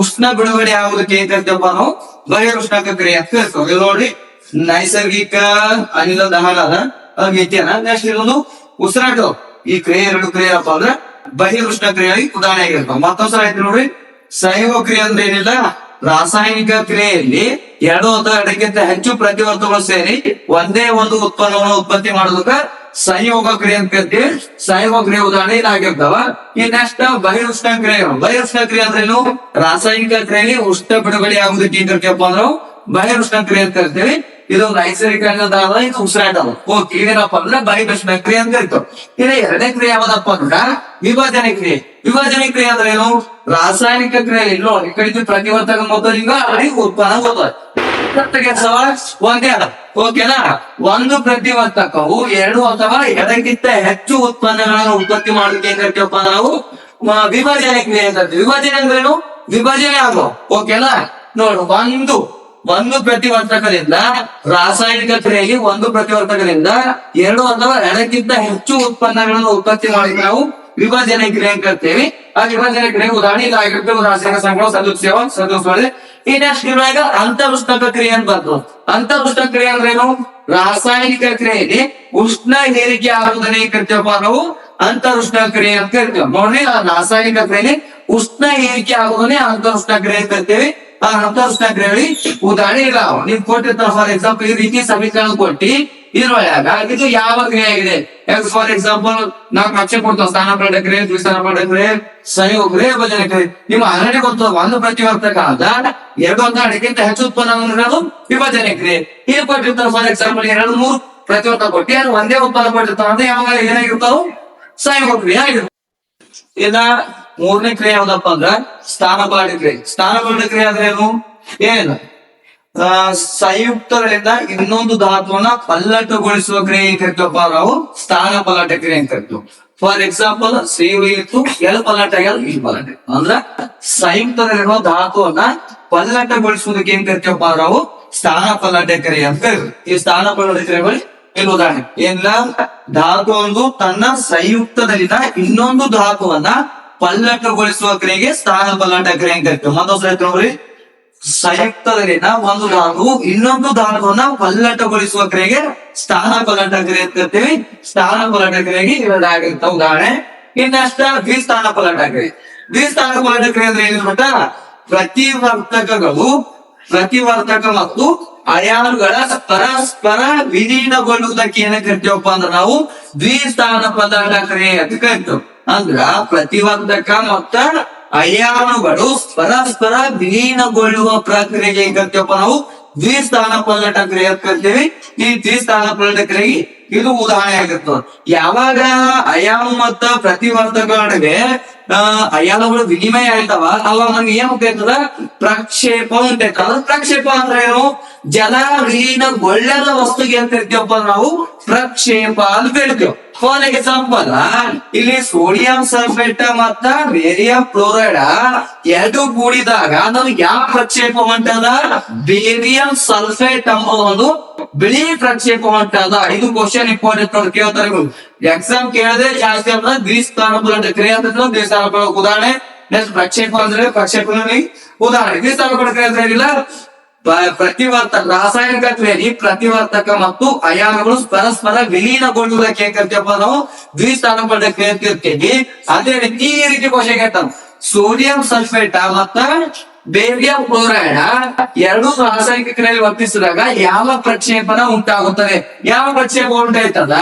ಉಷ್ಣ ಬಿಡುಗಡೆ ಆಗುವುದಕ್ಕೆ ಏನ್ ಕರಿತೇವಪ್ಪ ನಾವು? ಬಹಿರಕ್ಷಣಕ ಕ್ರಿಯೆ ಅಂತ ಕರ್ತೇವೆ. ಇಲ್ಲಿ ನೋಡಿ ನೈಸರ್ಗಿಕ ಅನಿಲ ದಹನ ಅದ ನೆಕ್ಸ್ಟ್ ಇರೋದು ಉಸಿರಾಟ ಈ ಕ್ರಿಯೆ ಎರಡು ಕ್ರಿಯೆ ಅಪ್ಪ ಅಂದ್ರೆ ಬಹಿರುಷ್ಣ ಕ್ರಿಯೆಯಾಗಿ ಉದಾಹರಣೆ ಆಗಿರ್ತಾವ ಮತ್ತೊಂದ್ಸಲ ಆಯ್ತು ನೋಡಿ. ಸಹಯೋಗ ಕ್ರಿಯೆ ಅಂದ್ರೆ ಏನಿಲ್ಲ? ರಾಸಾಯನಿಕ ಕ್ರಿಯೆಯಲ್ಲಿ ಎರಡು ಅಥವಾ ಎರಡಕ್ಕಿಂತ ಹೆಚ್ಚು ಪ್ರತಿವರ್ತಗಳು ಸೇರಿ ಒಂದೇ ಒಂದು ಉತ್ಪನ್ನವನ್ನು ಉತ್ಪತ್ತಿ ಮಾಡೋದಕ್ಕ ಸಂಯೋಗ ಕ್ರಿಯೆ ಅಂತ ಕರಿತೀವಿ. ಸಂಯೋಗ ಕ್ರಿಯೆ ಉದಾಹರಣೆ ಇದಾಗಿರ್ತಾವ. ಈ ನೆಕ್ಸ್ಟ್ ಬಹಿರುಷ್ಣ ಕ್ರಿಯೆ. ಬಹಿರುಷ್ಣ ಕ್ರಿಯೆ ಅಂದ್ರೆ ಏನು? ರಾಸಾಯನಿಕ ಕ್ರಿಯೆಯಲ್ಲಿ ಉಷ್ಣ ಬಿಡುಗಡೆ ಆಗುದಕ್ಕೆ ಏನ್ ಕರಿತೀವಪ್ಪ ಅಂದ್ರೆ. ಬಹಿರುಷ್ಣ ಕ್ರಿಯೆ ಅಂತ ಕರಿತೀವಿ. ಇದು ನೈಸರ್ಗಿಕ ಅನ್ನೋದಾದ ಇದು ಉಸಿರಾಟ ಓಕೆ ಇದೇನಪ್ಪ ಅಂದ್ರೆ ಬಯೋಟೆಸ್ನ ಕ್ರಿಯೆ ಅಂತ ಇತ್ತು ಇನ್ನ ಎರಡನೇ ಕ್ರಿಯೆ ಯಾವ್ದಪ್ಪ ಅಂದ್ರ ವಿಭಜನೆ ಕ್ರಿಯೆ. ವಿಭಜನೆ ಕ್ರಿಯೆ ಅಂದ್ರೆ ಏನು? ರಾಸಾಯನಿಕ ಕ್ರಿಯೆ. ಇಲ್ಲೋ, ಈ ಕಡೆ ಪ್ರತಿವರ್ತಕ ಮೊದಲಿಂಗ ಅಲ್ಲಿ ಉತ್ಪನ್ನ ಒಂದೇ ಅದ. ಓಕೆನಾ? ಒಂದು ಪ್ರತಿವರ್ತಕವು ಎರಡು ಅಥವಾ ಎರಡಕ್ಕಿಂತ ಹೆಚ್ಚು ಉತ್ಪನ್ನಗಳನ್ನು ಉತ್ಪತ್ತಿ ಮಾಡೋಕೆ ಏನ್ ಕರಿತೀವಪ್ಪ ನಾವು ವಿಭಜನೆ ಕ್ರಿಯೆ ಅಂತ. ವಿಭಜನೆ ಅಂದ್ರೇನು ವಿಭಜನೆ ಆಗೋ ಓಕೆನಾ? ನೋಡು, ಒಂದು ಒಂದು ಪ್ರತಿವರ್ತಕದಿಂದ ರಾಸಾಯನಿಕ ಕ್ರಿಯೆಗೆ ಒಂದು ಪ್ರತಿವರ್ತಕದಿಂದ ಎರಡು ಅಥವಾ ಎರಡಕ್ಕಿಂತ ಹೆಚ್ಚು ಉತ್ಪನ್ನಗಳನ್ನು ಉತ್ಪತ್ತಿ ಮಾಡಿ ನಾವು ವಿಭಜನೆ ಕ್ರಿಯೆ ಅಂತ ಕರಿತೀವಿ. ಆ ವಿಭಜನೆ ಕ್ರಿಯೆ ಉದಾಹರಣೆ ರಾಸಾಯನಿಕ ಸಂಘಗಳು ಸದಸ್ಯವ ಸದಸ್ಯವಾಗಿದೆ ಈ ನೆಕ್ಸ್ಟ್ ಇವಾಗ ಕ್ರಿಯೆ ಅಂತ ಬಂತು. ಅಂತರುಷ್ಣಕ ಕ್ರಿಯೆ ಅಂದ್ರೇನು ರಾಸಾಯನಿಕ ಕ್ರಿಯೆಯಲ್ಲಿ ಉಷ್ಣ ಹೇರಿಕೆ ಆಗುವುದನ್ನೇ ಕರಿತೇವಪ್ಪ ನಾವು? ಅಂತರುಷ್ಣ ಕ್ರಿಯೆ ಅಂತ ಕರಿತೇವೆ. ನೋಡ್ರಿ ರಾಸಾಯನಿಕ ಕ್ರಿಯೆಯಲ್ಲಿ ಉಷ್ಣ ಏರಿಕೆ ಆಗುವುದನ್ನೇ ಅಂತರುಷ್ಣ ಕ್ರಿಯೆ ಅಂತ ಕರಿತೀವಿ. ಆ ಹೇಳಿ ಉದಾಹರಣೆ ಇಲ್ಲ. ನೀವು ಕೊಟ್ಟಿರ್ತಾರ ಫಾರ್ ಎಕ್ಸಾಂಪಲ್ ಈ ರೀತಿ ಸಮೀಕರಣ ಕೊಟ್ಟಿ, ಇದ್ರೊಳಗ ಇದು ಯಾವ ಆಗಿದೆ? ಫಾರ್ ಎಕ್ಸಾಂಪಲ್ ನಾಲ್ಕು ಲಕ್ಷ ಕೊಡ್ತಾವ ಸ್ಥಾನ ಪಡಕ್ರೆ ದ್ವಿಸ್ಥಾನ ಪಡಕ್ರೆ ಸಂಯೋಗ್ರೆ ಸಂಯೋಗ ಕ್ರಿಯೆ ಭಜನೆ ನಿಮ್ಮ ಅರಣ್ಯ ಗೊತ್ತದ ಒಂದು ಪ್ರತಿವರ್ತಕ ಆದ ಒಂದು ಅದಕ್ಕಿಂತ ಹೆಚ್ಚು ಉತ್ಪನ್ನ ವಿಭಜನೆ ಕ್ರಿಯೆ ಇಲ್ಲಿ ಕೊಟ್ಟಿರ್ತಾರ ಫಾರ್ ಎಕ್ಸಾಂಪಲ್ ಎರಡು, ಮೂರು ಪ್ರತಿವರ್ತಕ ಕೊಟ್ಟಿ, ಅದು ಒಂದೇ ಉತ್ಪನ್ನ ಕೊಟ್ಟಿರ್ತಾವ, ಅಂದ್ರೆ ಯಾವಾಗ ಏನಾಗಿರ್ತಾವ? ಸಂಯೋಗ ಕ್ರಿಯೆ ಆಗಿರ್ತಾವ. ಇನ್ನ ಮೂರನೇ ಕ್ರಿಯೆ ಯಾವ್ದಪ್ಪ ಅಂದ್ರ ಸ್ಥಾನಪಾಠ ಕ್ರಿಯೆ. ಸ್ಥಾನಪಾಠ ಕ್ರಿಯೆ ಅಂದ್ರೆ ಏನು? ಏನ್ ಸಂಯುಕ್ತಗಳಿಂದ ಇನ್ನೊಂದು ಧಾತುವನ್ನ ಪಲ್ಲಟಗೊಳಿಸುವ ಕ್ರಿಯೆ ಏನ್ ಕರಿತೀವಪ್ಪ ನಾವು ಸ್ಥಾನ ಪಲ್ಲಟ ಕ್ರಿಯೆ ಅಂತ ಕರಿತು ಫಾರ್ ಎಕ್ಸಾಂಪಲ್ ಸೇವೆ ಇತ್ತು, ಎಲ್ ಪಲ್ಲಟ, ಎಲ್ ಇಲ್ ಪಲ್ಲಟ. ಅಂದ್ರ ಸಂಯುಕ್ತದಲ್ಲಿರುವ ಧಾತುವನ್ನ ಪಲ್ಲಟಗೊಳಿಸುವುದಕ್ಕೆ ಏನ್ ಕರಿತೀವಪ್ಪ ನಾವು ಸ್ಥಾನ ಪಲ್ಲಟ ಕ್ರಿಯೆ ಅಂತ ಈ ಸ್ಥಾನ ಪಲ್ಲಟ ಕ್ರಿಯೆಗಳು ಇಲ್ಲಿ ಉದಾಹರಣೆ. ಏನಿಲ್ಲ? ಧಾತು ಒಂದು ತನ್ನ ಸಂಯುಕ್ತದಲ್ಲಿನ ಇನ್ನೊಂದು ಧಾತುವನ್ನ ಪಲ್ಲಟಗೊಳಿಸುವ ಕ್ರಿಯೆಗೆ ಸ್ಥಾನ ಪಲ್ಲಟ ಕ್ರಿಯೆ ಅಂತ ಆಯ್ತು ನೋಡ್ರಿ. ಸಂಯುಕ್ತದಲ್ಲಿನ ಒಂದು ಧಾತು ಇನ್ನೊಂದು ಧಾತುವನ್ನ ಪಲ್ಲಟಗೊಳಿಸುವ ಕ್ರಿಯೆಗೆ ಸ್ಥಾನ ಪಲ್ಲಟ ಕ್ರಿಯೆ ಅಂತ ಕರಿತೀವಿ. ಸ್ಥಾನ ಪಲ್ಲಟ ಕ್ರಿಯೆಗೆ ಇವೆರಡಾಗಿರ್ತಾವ ಉದಾಹರಣೆ. ಇನ್ನಷ್ಟ ದ್ವಿಸ್ಥಾನ ಪಲ್ಲಟ ಕ್ರಿಯೆ. ದ್ವಿಸ್ಥಾನ ಪಲ್ಲಟ ಕ್ರಿಯೆ ಅಂದ್ರೆ ಏನು ಗೊತ್ತಾ? ಪ್ರತಿವರ್ತಕಗಳು, ಪ್ರತಿವರ್ತಕ ಮತ್ತು ಅಯಾನುಗಳ ಪರಸ್ಪರ ವಿಲೀನಗೊಳ್ಳುವುದಕ್ಕೆ ಏನ ಕರಿತೀವಪ್ಪ ಅಂದ್ರೆ ನಾವು ದ್ವಿಸ್ಥಾನ ಪಲ್ಲಟ ಕ್ರಿಯೆ ಅಂತ ಕರಿತೀವಿ. ಅಂದ್ರ ಪ್ರತಿವರ್ತಕ ಮತ್ತ ಅಯಾಮಗಳು ಪರಸ್ಪರ ವಿಲೀನಗೊಳ್ಳುವ ಪ್ರಕ್ರಿಯೆಗೆ ಏನ್ ಕರಿತೀವಪ್ಪ ನಾವು? ದ್ವಿಸ್ಥಾನ ಪಲ್ಲಟ ಕ್ರಿಯೆ ಕರಿತೀವಿ. ಈ ದ್ವಿಸ್ಥಾನ ಪಲ್ಲಟ ಕ್ರಿಯೆ ಇದು ಉದಾಹರಣೆ ಆಗಿರ್ತದ. ಯಾವಾಗ ಅಯಾಮ ಮತ್ತ ಪ್ರತಿವರ್ಧಕ ನಡುವೆ ಆ, ಅಯಾನುಗಳು ವಿನಿಮಯ ಆಯ್ತವ. ಅವಾಗ ನಮ್ಗೆ ಏನ್ ಬೇಕದ ಪ್ರಕ್ಷೇಪ ಅಂತ ಅಂದ್ರೆ ಪ್ರಕ್ಷೇಪ ಅಂದ್ರೆ ಏನು? ಜಲ ಒಳ್ಳೆದ ವಸ್ತುಗೆ ಅಂತ ಇರ್ತೇವಪ್ಪ ನಾವು. ಪ್ರಕ್ಷೇಪ ಅಂತ ಹೇಳ್ತೇವ್. ಫಾರ್ ಎಕ್ಸಾಂಪಲ್ ಇಲ್ಲಿ ಸೋಡಿಯಂ ಸಲ್ಫೇಟ್ ಮತ್ತ ಬೇರಿಯಂ ಕ್ಲೋರೈಡ್ ಎರಡು ಕೂಡಿದಾಗ ನಮ್ಗೆ ಯಾವ ಪ್ರಕ್ಷೇಪ ಹೊಂಟದ? ಬೇರಿಯಂ ಸಲ್ಫೇಟ್ ಎಂಬ ಒಂದು ಬಿಳಿ ಪ್ರಕ್ಷೇಪ ಹೊಂಟದ. ಇದು ಕ್ವಶನ್ ಇಂಪಾರ್ಟೆಂಟ್ ಕೇಳ್ತಾರೆ ಎಕ್ಸಾಮ್ ಕೇಳದೆ ಜಾಸ್ತಿ ಅಂದ್ರೆ ದ್ವಿಸ್ಥಾನ ಪುರಾಣ ಕ್ರಿಯೆ ಅಂತ ದ್ವಿಸ್ಥಾನ ಪುರಾಣ ಉದಾಹರಣೆ. ನೆಕ್ಸ್ಟ್ ಪ್ರಕ್ಷೇಪ ಅಂದ್ರೆ ಪ್ರಕ್ಷೇಪ ಉದಾಹರಣೆ. ದ್ವಿಸ್ಥಾನ ಪುರಾಣ ಕ್ರಿಯೆ ಅಂದ್ರೆ ಏನಿಲ್ಲ? ಪ್ರತಿವರ್ತ ಪ್ರತಿವರ್ತಕ, ರಾಸಾಯನಿಕ ಕ್ರಿಯೆಯಲ್ಲಿ ಪ್ರತಿವರ್ತಕ ಮತ್ತು ಅಯಾನುಗಳು ಪರಸ್ಪರ ವಿಲೀನಗೊಳ್ಳುವುದಕ್ಕೆ ಏನ್ ನಾವು? ದ್ವಿಸ್ಥಾನ ಪಡೆದ ಕ್ರಿಯೆ ಅಂತ ಇರ್ತೀವಿ ಅದೇ ರೀತಿ ಈ ರೀತಿ ಕ್ವಶನ್ ಕೇಳ್ತಾನ ಸೋಡಿಯಂ ಸಲ್ಫೇಟ್ ಮತ್ತ ಬೇರಿಯಂ ಕ್ಲೋರೈಡ್ ಎರಡು ರಾಸಾಯನಿಕ ಕ್ರಿಯೆಯಲ್ಲಿ ವರ್ತಿಸಿದಾಗ ಯಾವ ಪ್ರಕ್ಷೇಪಣ ಉಂಟಾಗುತ್ತದೆ? ಯಾವ ಪ್ರಕ್ಷೇಪ ಉಂಟಾಯ್ತದ?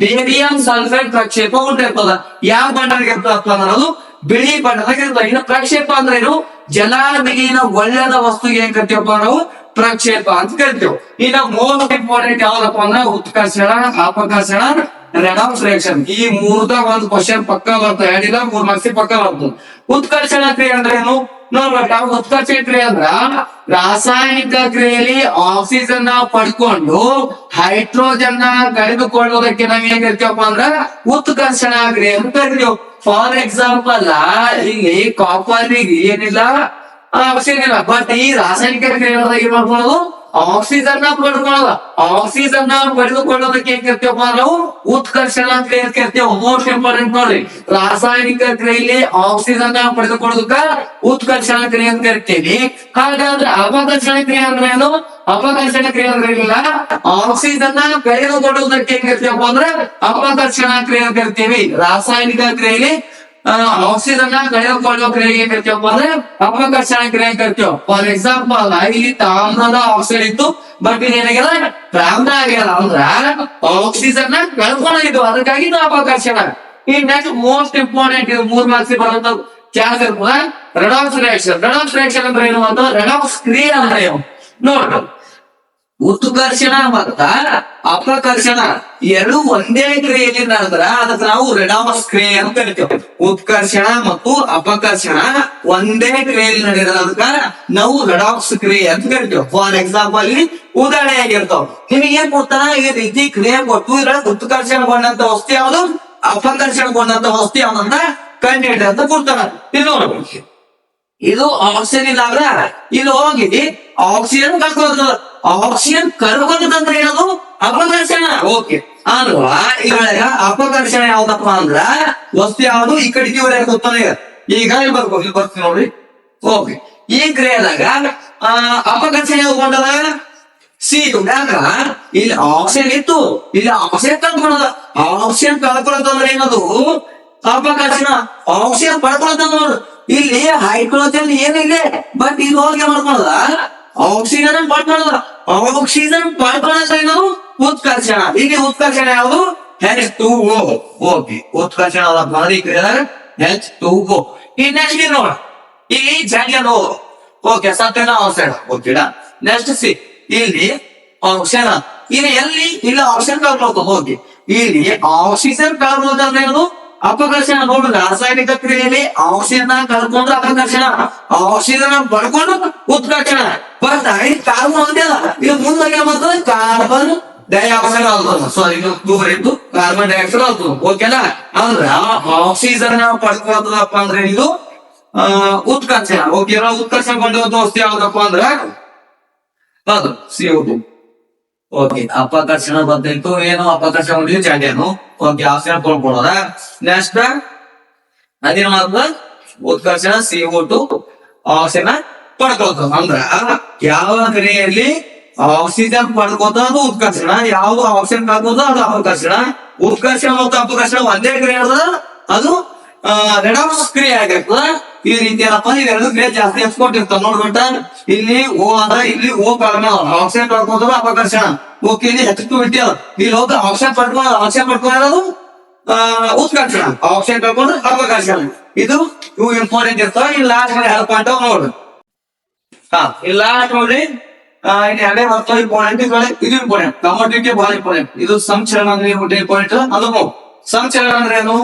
Barium sulphate ಪ್ರಕ್ಷೇಪ ಉಂಟಾಯ್ತದ. ಯಾವ ಬಣ್ಣದಾಗ ಅನ್ನೋದು ಬಿಳಿ ಬಣ್ಣದಾಗ ಇರ್ತದೆ ಇನ್ನು ಪ್ರಕ್ಷೇಪ ಅಂದ್ರೆ ಏನು? ಜಲ ಬಿಗಿನ ಒಳ್ಳೆದ ವಸ್ತುಗೆ ಏನ್ ಕರಿತೀವಪ್ಪ ನಾವು ಪ್ರಕ್ಷೇಪ ಅಂತ ಕರಿತೀವಿ. ಇನ್ನ ಮೋಸ್ಟ್ ಇಂಪಾರ್ಟೆಂಟ್ ಯಾವ್ದಪ್ಪ ಅಂದ್ರೆ ಉತ್ಕರ್ಷಣ, ಅಪಕರ್ಷಣ ರೆಡಾಕ್ಸ್ ರಿಯಾಕ್ಷನ್ ಈ ಮೂರ್ದಾಗ ಒಂದು ಕ್ವಶನ್ ಪಕ್ಕ ಬರ್ತದೆ. ಎರಡಿಲ್ಲ ಮೂರ್ ಮಾರ್ಕ್ಸ್ ಪಕ್ಕ ಬರ್ತದೆ. ಉತ್ಕರ್ಷಣ ಕ್ರಿಯೆ ಅಂದ್ರೆ ಏನು? ನೋಡ್ಬೇಕು ನಾವು ಅಂದ್ರ ರಾಸಾಯನಿಕ ಕ್ರಿಯೆಯಲ್ಲಿ ಆಕ್ಸಿಜನ್ನ ಪಡ್ಕೊಂಡು ಹೈಡ್ರೋಜನ್ನ ಕಳೆದುಕೊಳ್ಳುವುದಕ್ಕೆ ನಾವ್ ಏನ್ ಕರಿತೀವಪ್ಪ ಅಂದ್ರ ಉತ್ಕರ್ಷಣ ಕ್ರಿಯೆ ಅಂತ ಕರಿತೀವಿ. ಫಾರ್ ಎಕ್ಸಾಂಪಲ್ ಇಲ್ಲಿ ಕಾಪರ್ ಏನಿಲ್ಲ ಇಲ್ಲ. ಬಟ್ ಈ ರಾಸಾಯನಿಕ ಕ್ರಿಯೆ ಏನ್ ಮಾಡ್ಕೊಳ್ಳೋದು ಆಕ್ಸಿಜನ್ನ ಪಡ್ಕೊಳ್ಳೋದು. ಆಕ್ಸಿಜನ್ನ ಪಡೆದುಕೊಳ್ಳೋದಕ್ಕೆ ಏನ್ ಕರಿತೀವಪ್ಪ ನಾವು ಉತ್ಕರ್ಷಣ ಅಂತ ಕರಿತೀವಿ ಮೋಸ್ಟ್ ಇಂಪಾರ್ಟೆಂಟ್ ನೋಡ್ರಿ ರಾಸಾಯನಿಕ ಕ್ರಿಯೆಯಲ್ಲಿ ಆಕ್ಸಿಜನ್ನ ಪಡೆದುಕೊಳ್ಳೋದಕ್ಕ ಉತ್ಕರ್ಷಣ ಕ್ರಿಯೆ ಅಂತ ಕರಿತೇವೆ. ಹಾಗಾದ್ರೆ ಅಪಕರ್ಷಣ ಕ್ರಿಯೆ ಅಂದ್ರೆ ಏನು? ಅಪಕರ್ಷಣ ಕ್ರಿಯೆ ಅಂದ್ರೆ ಇಲ್ಲ ಆಕ್ಸಿಜನ್ನ ಕಳೆದುಕೊಳ್ಳುವುದಕ್ಕೆ ಏನ್ ಕರಿತೇವಪ್ಪ ಅಂದ್ರೆ ಅಪಕರ್ಷಣ ಕ್ರಿಯೆ ಅಂತ ಕರಿತೇವೆ. ರಾಸಾಯನಿಕ ಕ್ರಿಯೆಯಲ್ಲಿ ಆ, ಆಕ್ಸಿಜನ್ನ ಕಳೆದುಕೊಳ್ಳುವ ಕ್ರಿಯೆ ಕರಿತೀವಪ್ಪ ಅಂದ್ರೆ ಅಪಕರ್ಷಣ ಕ್ರಿಯೆ ಕರ್ತೀವ್ ಫಾರ್ ಎಕ್ಸಾಂಪಲ್ ಇಲ್ಲಿ ತಾಮ್ರದ ಆಕ್ಸಿಜನ್ ಇತ್ತು ಬಟ್ ಏನಾಗ್ಯದ ತಾಮ್ರ ಆಗ್ಯದ ಅಂದ್ರ ಆಕ್ಸಿಜನ್ನ ಕಳ್ಕೊಂಡಿದ್ದು ಅದಕ್ಕಾಗಿ ಇದು ಅಪಕರ್ಷಣ ಈ ನೆಕ್ಸ್ಟ್ ಮೋಸ್ಟ್ ಇಂಪಾರ್ಟೆಂಟ್ ಇದು ಮೂರ್ ಮಾರ್ಕ್ಸ್ ಬರುವಂತ ಚಾನ್ಸ್ ಇರ್ತದ ರೆಡಾಕ್ಸ್ ರಿಯಾಕ್ಷನ್ ರೆಡಾಕ್ಸ್ ರಿಯಾಕ್ಷನ್ ಅಂದ್ರೆ ಏನು? ಅಂತ ರೆಡಾಕ್ಸ್ ಕ್ರಿಯೆ ಅಂದ್ರೆ ನೋಡ್ರಿ ಉತ್ಕರ್ಷಣ ಮತ್ತ ಅಪಕರ್ಷಣ ಎರಡು ಒಂದೇ ಕ್ರಿಯೆಯಲ್ಲಿ ನಡೆದ್ರ ಅದಕ್ಕೆ ನಾವು ರೆಡಾಮಸ್ ಕ್ರಿಯೆ ಅಂತ ಕರಿತೇವೆ ಉತ್ಕರ್ಷಣ ಮತ್ತು ಅಪಕರ್ಷಣ ಒಂದೇ ಕ್ರಿಯೆಯಲ್ಲಿ ನಡೆಯೋದಕ್ಕ ನಾವು ರೆಡಾಕ್ಸ್ ಕ್ರಿಯೆ ಅಂತ ಕರಿತೇವೆ ಫಾರ್ ಎಕ್ಸಾಂಪಲ್ ಉದಾಹರಣೆ ಆಗಿರ್ತಾವ. ನಿಮಗೆ ಏನ್ ಗೊತ್ತಾ? ಈ ರೀತಿ ಕ್ರಿಯೆ ಕೊಟ್ಟು ಇದ್ರ ಉತ್ಕರ್ಷಣಗೊಂಡಂತ ವಸ್ತು ಯಾವುದು? ಅಪಕರ್ಷಣಗೊಂಡಂತ ವಸ್ತು ಯಾವ್ದಂತ ಕಂಡು ಅಂತ ಕೊಡ್ತಾರ. ಇದು ಇದು ಆಕ್ಸಿಜನ್ ಇಲ್ಲ ಇದು ಹೋಗಿ ಆಕ್ಸಿಜನ್ ಕಳ್ಕೊಳ್ತದ ಆಕ್ಸಿಜನ್ ಕರ್ಕೊಂತಂದ್ರೆ ಏನದು? ಅಪಕರ್ಷಣ. ಓಕೆ ಅಲ್ವಾ ಇವಾಗ ಅಪಕರ್ಷಣ ಯಾವ್ದಪ್ಪ ಅಂದ್ರ ವಸ್ತು ಯಾವುದು? ಈ ಕಡೆ ಇವರೇ ಗೊತ್ತಾನೆ ಈಗ. ಇಲ್ಲಿ ಬರ್ಬೋದು ಇಲ್ಲಿ ಬರ್ತೀವಿ ನೋಡ್ರಿ. ಓಕೆ ಈ ಕ್ರಿಯೆದಾಗ ಆ, ಅಪಕರ್ಷಣ ಯಾವ್ದು ಬಂದದ? ಸಿ ಯಾಕ ಇಲ್ಲಿ ಆಕ್ಸಿಜನ್ ಇತ್ತು. ಇಲ್ಲಿ ಆಕ್ಸಿಜನ್ ಕಳ್ಕೊಳ್ಳೋದ. ಆಕ್ಸಿಜನ್ ಕಳ್ಕೊಳ್ಳೋದಂದ್ರೆ ಏನದು? ಅಪಕರ್ಷಣ. ಆಕ್ಸಿಜನ್ ಪಡ್ಕೊಳ್ಳೋದಂದ್ರೆ ನೋಡು ಇಲ್ಲಿ ಹೈಡ್ರೋಜನ್ ಏನಿದೆ? ಬಟ್ ಇದು ಹೋಗಿ ಮಾಡ್ಕೊಳ್ಳೋದ? ಆಕ್ಸಿಜನ್ ಪಡ್ಕೊಳ್ಳೋದ ಆಕ್ಸಿಜನ್ ಪಡ್ಕೊಳ್ಳೋದು ಉತ್ಕರ್ಷಣ. ಇಲ್ಲಿ ಉತ್ಕರ್ಷಣ ಯಾವುದು? ಹೆಚ್ ಟು ಓ ಓಕೆ ಉತ್ಕರ್ಷಣ ಹೆಚ್ ಟು ಓ ಈ ನೆಕ್ಸ್ಟ್ ನೋಡ. ಇಲ್ಲಿ ಓ ಓಕೆ ಸತ್ಯನ ಆಕ್ಸೈಡ್ ಓಕೆ ನೆಕ್ಸ್ಟ್ ಸಿ. ಇಲ್ಲಿ ಆಕ್ಸಿಜನ್ ಇಲ್ಲಿ ಎಲ್ಲಿ? ಇಲ್ಲ ಆಕ್ಸಿಜನ್ ಕಳ್ಕೊಳ್ತು ಹೋಗಿ. ಇಲ್ಲಿ ಆಕ್ಸಿಜನ್ ಕಳ್ಕೊಳ್ಳೋದು ಅಂದ್ರೆ ಅಪಕರ್ಷಣ ನೋಡು ರಾಸಾಯನಿಕ ಕ್ರಿಯೆಯಲ್ಲಿ ಆಕ್ಸಿಜನ್ ಕಳ್ಕೊಂಡ್ರೆ ಅಪಕರ್ಷಣ ಆಕ್ಸಿಜನ್ ಪಡ್ಕೊಂಡು ಉತ್ಕರ್ಷಣ. ಬಟ್ ಐದು ಕಾರ್ಬನ್ ಒಂದೇ ಅಲ್ಲ, ಇದು ಮುಂದೆ ಕಾರ್ಬನ್ ಡೈಆಕ್ಸೈಡ್ ಆಗ್ತದೆ ಸಾರಿ ಇದು ಟೂಬರ್ ಇತ್ತು ಕಾರ್ಬನ್ ಡೈಆಕ್ಸೈಡ್ ಆಗ್ತದೆ ಓಕೆನಾ ಅಂದ್ರ ಆಕ್ಸಿಜನ್ ಪಡ್ಕೊಳ್ತದಪ್ಪ ಅಂದ್ರೆ ಇದು ಉತ್ಕರ್ಷಣ. ಓಕೆ ಉತ್ಕರ್ಷಣ ಕೊಂಡು ವಸ್ತು ಯಾವ್ದಪ್ಪ ಅಂದ್ರ ಅದು ಸಿ ಓಕೆ ಅಪಕರ್ಷಣ ಬಂದಿತ್ತು. ಏನು ಅಪಕರ್ಷಣ ಹೊಂದಿದ್ದು ಚಾಂಡಿಯನ್ನು ಓಕೆ ಆಪ್ಷನ್ ಕೊಂಡ್ಕೊಳೋದ ನೆಕ್ಸ್ಟ್ ಅದೇನ ಮಾಡ್ತದ ಉತ್ಕರ್ಷಣ ಸಿ ಟು ಆಪ್ಷನ್ ಪಡ್ಕೊಳ್ತದ ಅಂದ್ರ, ಯಾವ ಕ್ರಿಯೆಯಲ್ಲಿ ಆಕ್ಸಿಜನ್ ಪಡ್ಕೋತ ಅದು ಉತ್ಕರ್ಷಣ ಯಾವ್ದು ಆಪ್ಷನ್ ಕಳ್ಕೋತ ಅದು ಅಪಕರ್ಷಣ ಉತ್ಕರ್ಷಣ ಮತ್ತು ಅಪಕರ್ಷಣ ಒಂದೇ ಕ್ರಿಯೆ ಅದ ಅದು ರೆಡಾಕ್ಸ್ ಕ್ರಿಯೆ ಆಗಿರ್ತದ. ಈ ರೀತಿ ಏನಪ್ಪ ಇವೆರಡು ಕ್ರಿಯೆ ಜಾಸ್ತಿ ಎಕ್ಸ್ಕೊಟ್ಟಿರ್ತಾವ ನೋಡ್ಬಿಟ್ಟ ಇಲ್ಲಿ ಓ ಅದ ಇಲ್ಲಿ ಓ ಕಡಿಮೆ ಆಕ್ಸಿಜನ್ ಪಡ್ಕೋತದ ಅಪಕರ್ಷಣ. ಓಕೆ ಇಲ್ಲಿ ಹೆಚ್ಚು ಬಿಟ್ಟಿ ಅದ ಇಲ್ಲಿ ಹೋಗಿ ಆಕ್ಸಿಜನ್ ಪಡ್ಕೊಂಡು ಆಕ್ಸಿಜನ್ ಪಡ್ಕೊಳ್ಳೋದು ಆ, ಉತ್ಕರ್ಷಣ. ಆಕ್ಸಿಜನ್ ಕಳ್ಕೊಂಡು ಅಪಕರ್ಷಣ. ಇದು ಇವು ಇಂಪಾರ್ಟೆಂಟ್ ಇರ್ತಾವ. ಇಲ್ಲಿ ಲಾಸ್ಟ್ ಹೆಲ್ಪ್ ಪಾಯಿಂಟ್ ನೋಡ್ರಿ ಹಾ ಇಲ್ಲಿ ಲಾಸ್ಟ್ ನೋಡ್ರಿ ಇನ್ನು ಎರಡೇ ಬರ್ತಾವ ಇಂಪಾರ್ಟೆಂಟ್ ಇದು ಇಂಪಾರ್ಟೆಂಟ್ ಕಮೋಡಿಟಿ ಬಹಳ ಇಂಪಾರ್ಟೆಂಟ್ ಇದು ಸಂಚಲನ ಅಂದ್ರೆ ಇಂಪಾರ್ಟೆಂಟ್ ಅದು. ಸಂಚಲನ ಅಂದ್ರೆ ಏನು?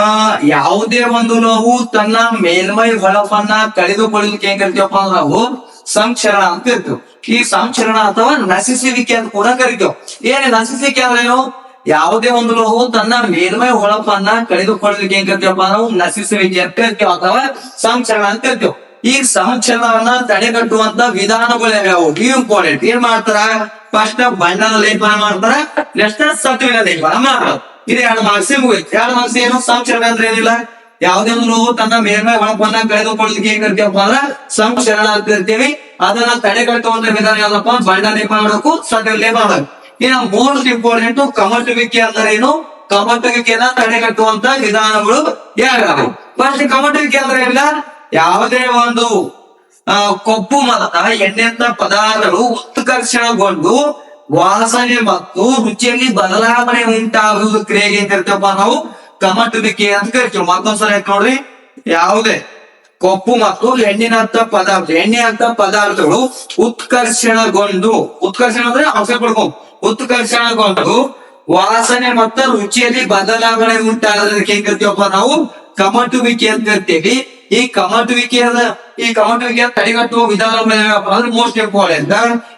ಆ, ಯಾವುದೇ ಒಂದು ನೋವು ತನ್ನ ಮೇಲ್ಮೈ ಹೊಳಪನ್ನ ಕಳೆದುಕೊಳ್ಳಲಿಕ್ಕೆ ಏನ್ ಕರಿತೀವಪ್ಪ ನಾವು ಸಂಕ್ಷರಣ ಅಂತ ಕರಿತೀವಿ. ಈ ಸಂಕ್ಷರಣ ಅಥವಾ ನಶಿಸುವಿಕೆ ಅಂತ ಕೂಡ ಕರಿತೀವಿ. ಏನ್ ನಶಿಸುವಿಕೆ ಅಂದ್ರೆ ಏನು? ಯಾವುದೇ ಒಂದು ನೋವು ತನ್ನ ಮೇಲ್ಮೈ ಹೊಳಪನ್ನ ಕಳೆದುಕೊಳ್ಳಲಿಕ್ಕೆ ಏನ್ ಕರಿತೀವಪ್ಪ ನಾವು ನಶಿಸುವಿಕೆ ಅಂತ ಕರಿತೀವಿ ಅಥವಾ ಸಂಕ್ಷರಣ ಅಂತ ಕರಿತೀವಿ. ಈ ಸಂಕ್ಷರಣವನ್ನ ತಡೆಗಟ್ಟುವಂತ ವಿಧಾನಗಳು ಯಾವ್ಯಾವು ಇಂಪಾರ್ಟೆಂಟ್ ಏನ್ ಮಾಡ್ತಾರ? ಫಸ್ಟ್ ಬಣ್ಣದ ಲೇಪನ ಮಾಡ್ತಾರ ನೆಕ್ಸ್ಟ್ ಸತ್ವಿನ ಲೇಪನ ಮಾಡ್ತಾರ. ಇದು ಎರಡು ಮಾಸಿ ಮುಗಿತ್ ಎರಡು ಮಾರ್ಕ್ಸ್ ಏನು ಸಂಶರಣ ಅಂದ್ರೆ ಏನಿಲ್ಲ? ಯಾವುದೇ ಒಂದು ನೋವು ತನ್ನ ಮೇಲ್ಮೈ ಒಳಪನ್ನ ಕಳೆದುಕೊಳ್ಳಲಿಕ್ಕೆ ಏನ್ ಕರಿತೀವಪ್ಪ ಅಂದ್ರ ಸಂಶರಣ ಅಂತ ಇರ್ತೀವಿ ಅದನ್ನ ತಡೆಗಟ್ಟುವಂತ ವಿಧಾನ ಯಾವ್ದಪ್ಪ? ಬಣ್ಣ ಲೇಪನ ಮಾಡಬೇಕು ಸದ್ಯ ಲೇಪನ ಇನ್ನ ಮೋಸ್ಟ್ ಇಂಪಾರ್ಟೆಂಟ್ ಕಮಟುವಿಕೆ ಅಂದ್ರೆ ಏನು? ಕಮಟುವಿಕೆಯನ್ನ ತಡೆಗಟ್ಟುವಂತ ವಿಧಾನಗಳು ಯಾವ್ಯಾವು ಫಸ್ಟ್ ಕಮಟುವಿಕೆ ಅಂದ್ರೆ ಏನಿಲ್ಲ? ಯಾವುದೇ ಒಂದು ಕೊಬ್ಬು ಮರದ ಎಣ್ಣೆಂತ ಪದಾರ್ಥಗಳು ಉತ್ಕರ್ಷಣಗೊಂಡು ವಾಸನೆ ಮತ್ತು ರುಚಿಯಲ್ಲಿ ಬದಲಾವಣೆ ಉಂಟಾಗುವುದು ಕ್ರಿಯೆಗೆ ಅಂತ ಇರ್ತೇವಪ್ಪ ನಾವು. ಕಮಟುವಿಕೆ ಅಂತ ಕರಿತೀವಿ. ಮತ್ತೊಂದ್ಸಲ ನೋಡ್ರಿ? ಯಾವುದೇ ಕೊಪ್ಪು ಮತ್ತು ಎಣ್ಣಿನಂತ ಪದಾರ್ಥ ಎಣ್ಣೆ ಅಂತ ಪದಾರ್ಥಗಳು ಉತ್ಕರ್ಷಣಗೊಂಡು, ಉತ್ಕರ್ಷಣ ಅಂದ್ರೆ ಅವಶ್ಯ ಪಡ್ಕೊ ಉತ್ಕರ್ಷಣಗೊಂಡು ವಾಸನೆ ಮತ್ತು ರುಚಿಯಲ್ಲಿ ಬದಲಾವಣೆ ಉಂಟಾಗೋದಕ್ಕೆ ಏನ್ ಕರಿತೀವಪ್ಪ ನಾವು? ಕಮಟುವಿಕೆ ಅಂತ ಕರಿತೀವಿ. ಈ ಕಮಟುವಿಕೆಯ ಈ ಕಮಟುವಿಕೆಯ ತಡೆಗಟ್ಟುವ ವಿಧಾನ ಮೋಸ್ಟ್ ಇಂಪಾರ್ಟೆಂಟ್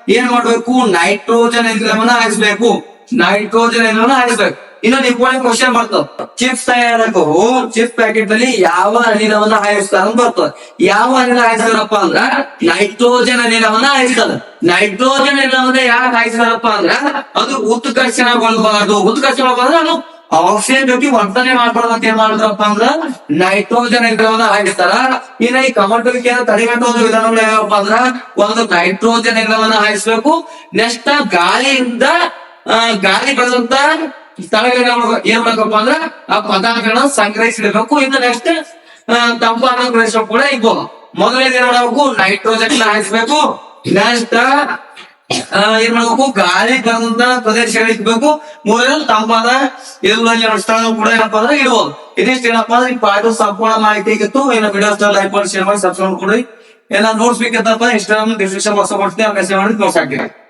ಏನ್ ಮಾಡ್ಬೇಕು? ನೈಟ್ರೋಜನ್ ಎಂದ್ರವನ್ನ ಹಾಯಿಸ್ಬೇಕು. ನೈಟ್ರೋಜನ್ ಅನಿಲವನ್ನ ಹಾಯಿಸ್ಬೇಕು. ಇನ್ನೊಂದು ಇಂಪಾರ್ಟೆಂಟ್ ಕ್ವಶನ್ ಬರ್ತದೆ. ಚಿಪ್ಸ್ ತಯಾರಕು ಚಿಪ್ಸ್ ಪ್ಯಾಕೆಟ್ ಅಲ್ಲಿ ಯಾವ ಅನಿಲವನ್ನ ಹಾಯಿಸ್ತಾರ ಬರ್ತದೆ. ಯಾವ ಅನಿಲ ಹಾಯಿಸ್ತಾರಪ್ಪ ಅಂದ್ರ ನೈಟ್ರೋಜನ್ ಅನಿಲವನ್ನ ಹಾಯಿಸ್ತದ ನೈಟ್ರೋಜನ್ ಅನಿಲವನ್ನ ಯಾಕೆ ಹಾಯಿಸ್ತಾರಪ್ಪ ಅಂದ್ರ ಅದು ಉತ್ಕರ್ಷಣಗೊಳ್ಬಾರ್ದು ಉತ್ಕರ್ಷಣಗೊಳ್ಬಾರ್ದು ಅದು ಆಕ್ಸಿಜನ್ ಜೊತೆ ವರ್ತನೆ ಮಾಡ್ಬಾರ್ದು ಅಂತ ಏನ್ ಮಾಡಿದ್ರಪ್ಪ ಅಂದ್ರ ನೈಟ್ರೋಜನ್ ಇದ್ರವನ್ನ ಹಾಯಿಸ್ತಾರ. ಇನ್ನ ಈ ಕಮಟುವಿಕೆಯನ್ನು ತಡೆಗಟ್ಟುವ ವಿಧಾನಗಳು ಯಾವಪ್ಪ ಅಂದ್ರ ಒಂದು ನೈಟ್ರೋಜನ್ ಇದ್ರವನ್ನ ಹಾಯಿಸ್ಬೇಕು. ನೆಕ್ಸ್ಟ್ ಗಾಳಿಯಿಂದ ಗಾಳಿ ಬೆಳೆದಂತ ಸ್ಥಳಗಳಿಗೆ ನಾವು ಏನ್ ಮಾಡ್ಬೇಕಪ್ಪ ಅಂದ್ರ ಆ ಪದಾರ್ಥಗಳನ್ನ ಸಂಗ್ರಹಿಸಿಡಬೇಕು. ಇನ್ನು ನೆಕ್ಸ್ಟ್ ತಂಪಾದ ಪ್ರದೇಶ ಕೂಡ ಇರ್ಬೋದು. ಮೊದಲೇ ಏನ್ ಮಾಡ್ಬೇಕು? ನೈಟ್ರೋಜನ್ ಹಾಯಿಸ್ಬೇಕು. ನೆಕ್ಸ್ಟ್ ಏನ್ ಮಾಡ್ಬೇಕು? ಗಾಳಿ ಬರುವಂತ ಪ್ರದೇಶಗಳು ಮೂರಲ್ಲಿ ತಂಪಾದ ಎಲ್ಲ ಸ್ಥಳ ಕೂಡ ಏನಪ್ಪಾ ಅಂದ್ರೆ ಇಡ್ಬೋದು ಇದಿಷ್ಟು ಏನಪ್ಪಾ ಅಂದ್ರೆ ಈ ಪಾಠ ಸಂಪೂರ್ಣ ಮಾಹಿತಿ ಆಗಿತ್ತು. ಏನೋ ವಿಡಿಯೋ ಲೈಕ್ ಮಾಡಿ ಶೇರ್ ಮಾಡಿ ಸಬ್ಸ್ಕ್ರೈಬ್ ಕೊಡಿ ಎಲ್ಲ ನೋಡ್ಸ್ಬೇಕಂತಪ್ಪ ಇನ್ಸ್ಟಾಗ್ರಾಮ್ ಡಿಸ್ಕ್ರಿಪ್ಷನ್ ಬಾಕ್ಸ್ ಕೊಡ್ತೀನಿ. ಮೆಸೇಜ್ ಮಾಡಿ ಹಾಕಿರಿ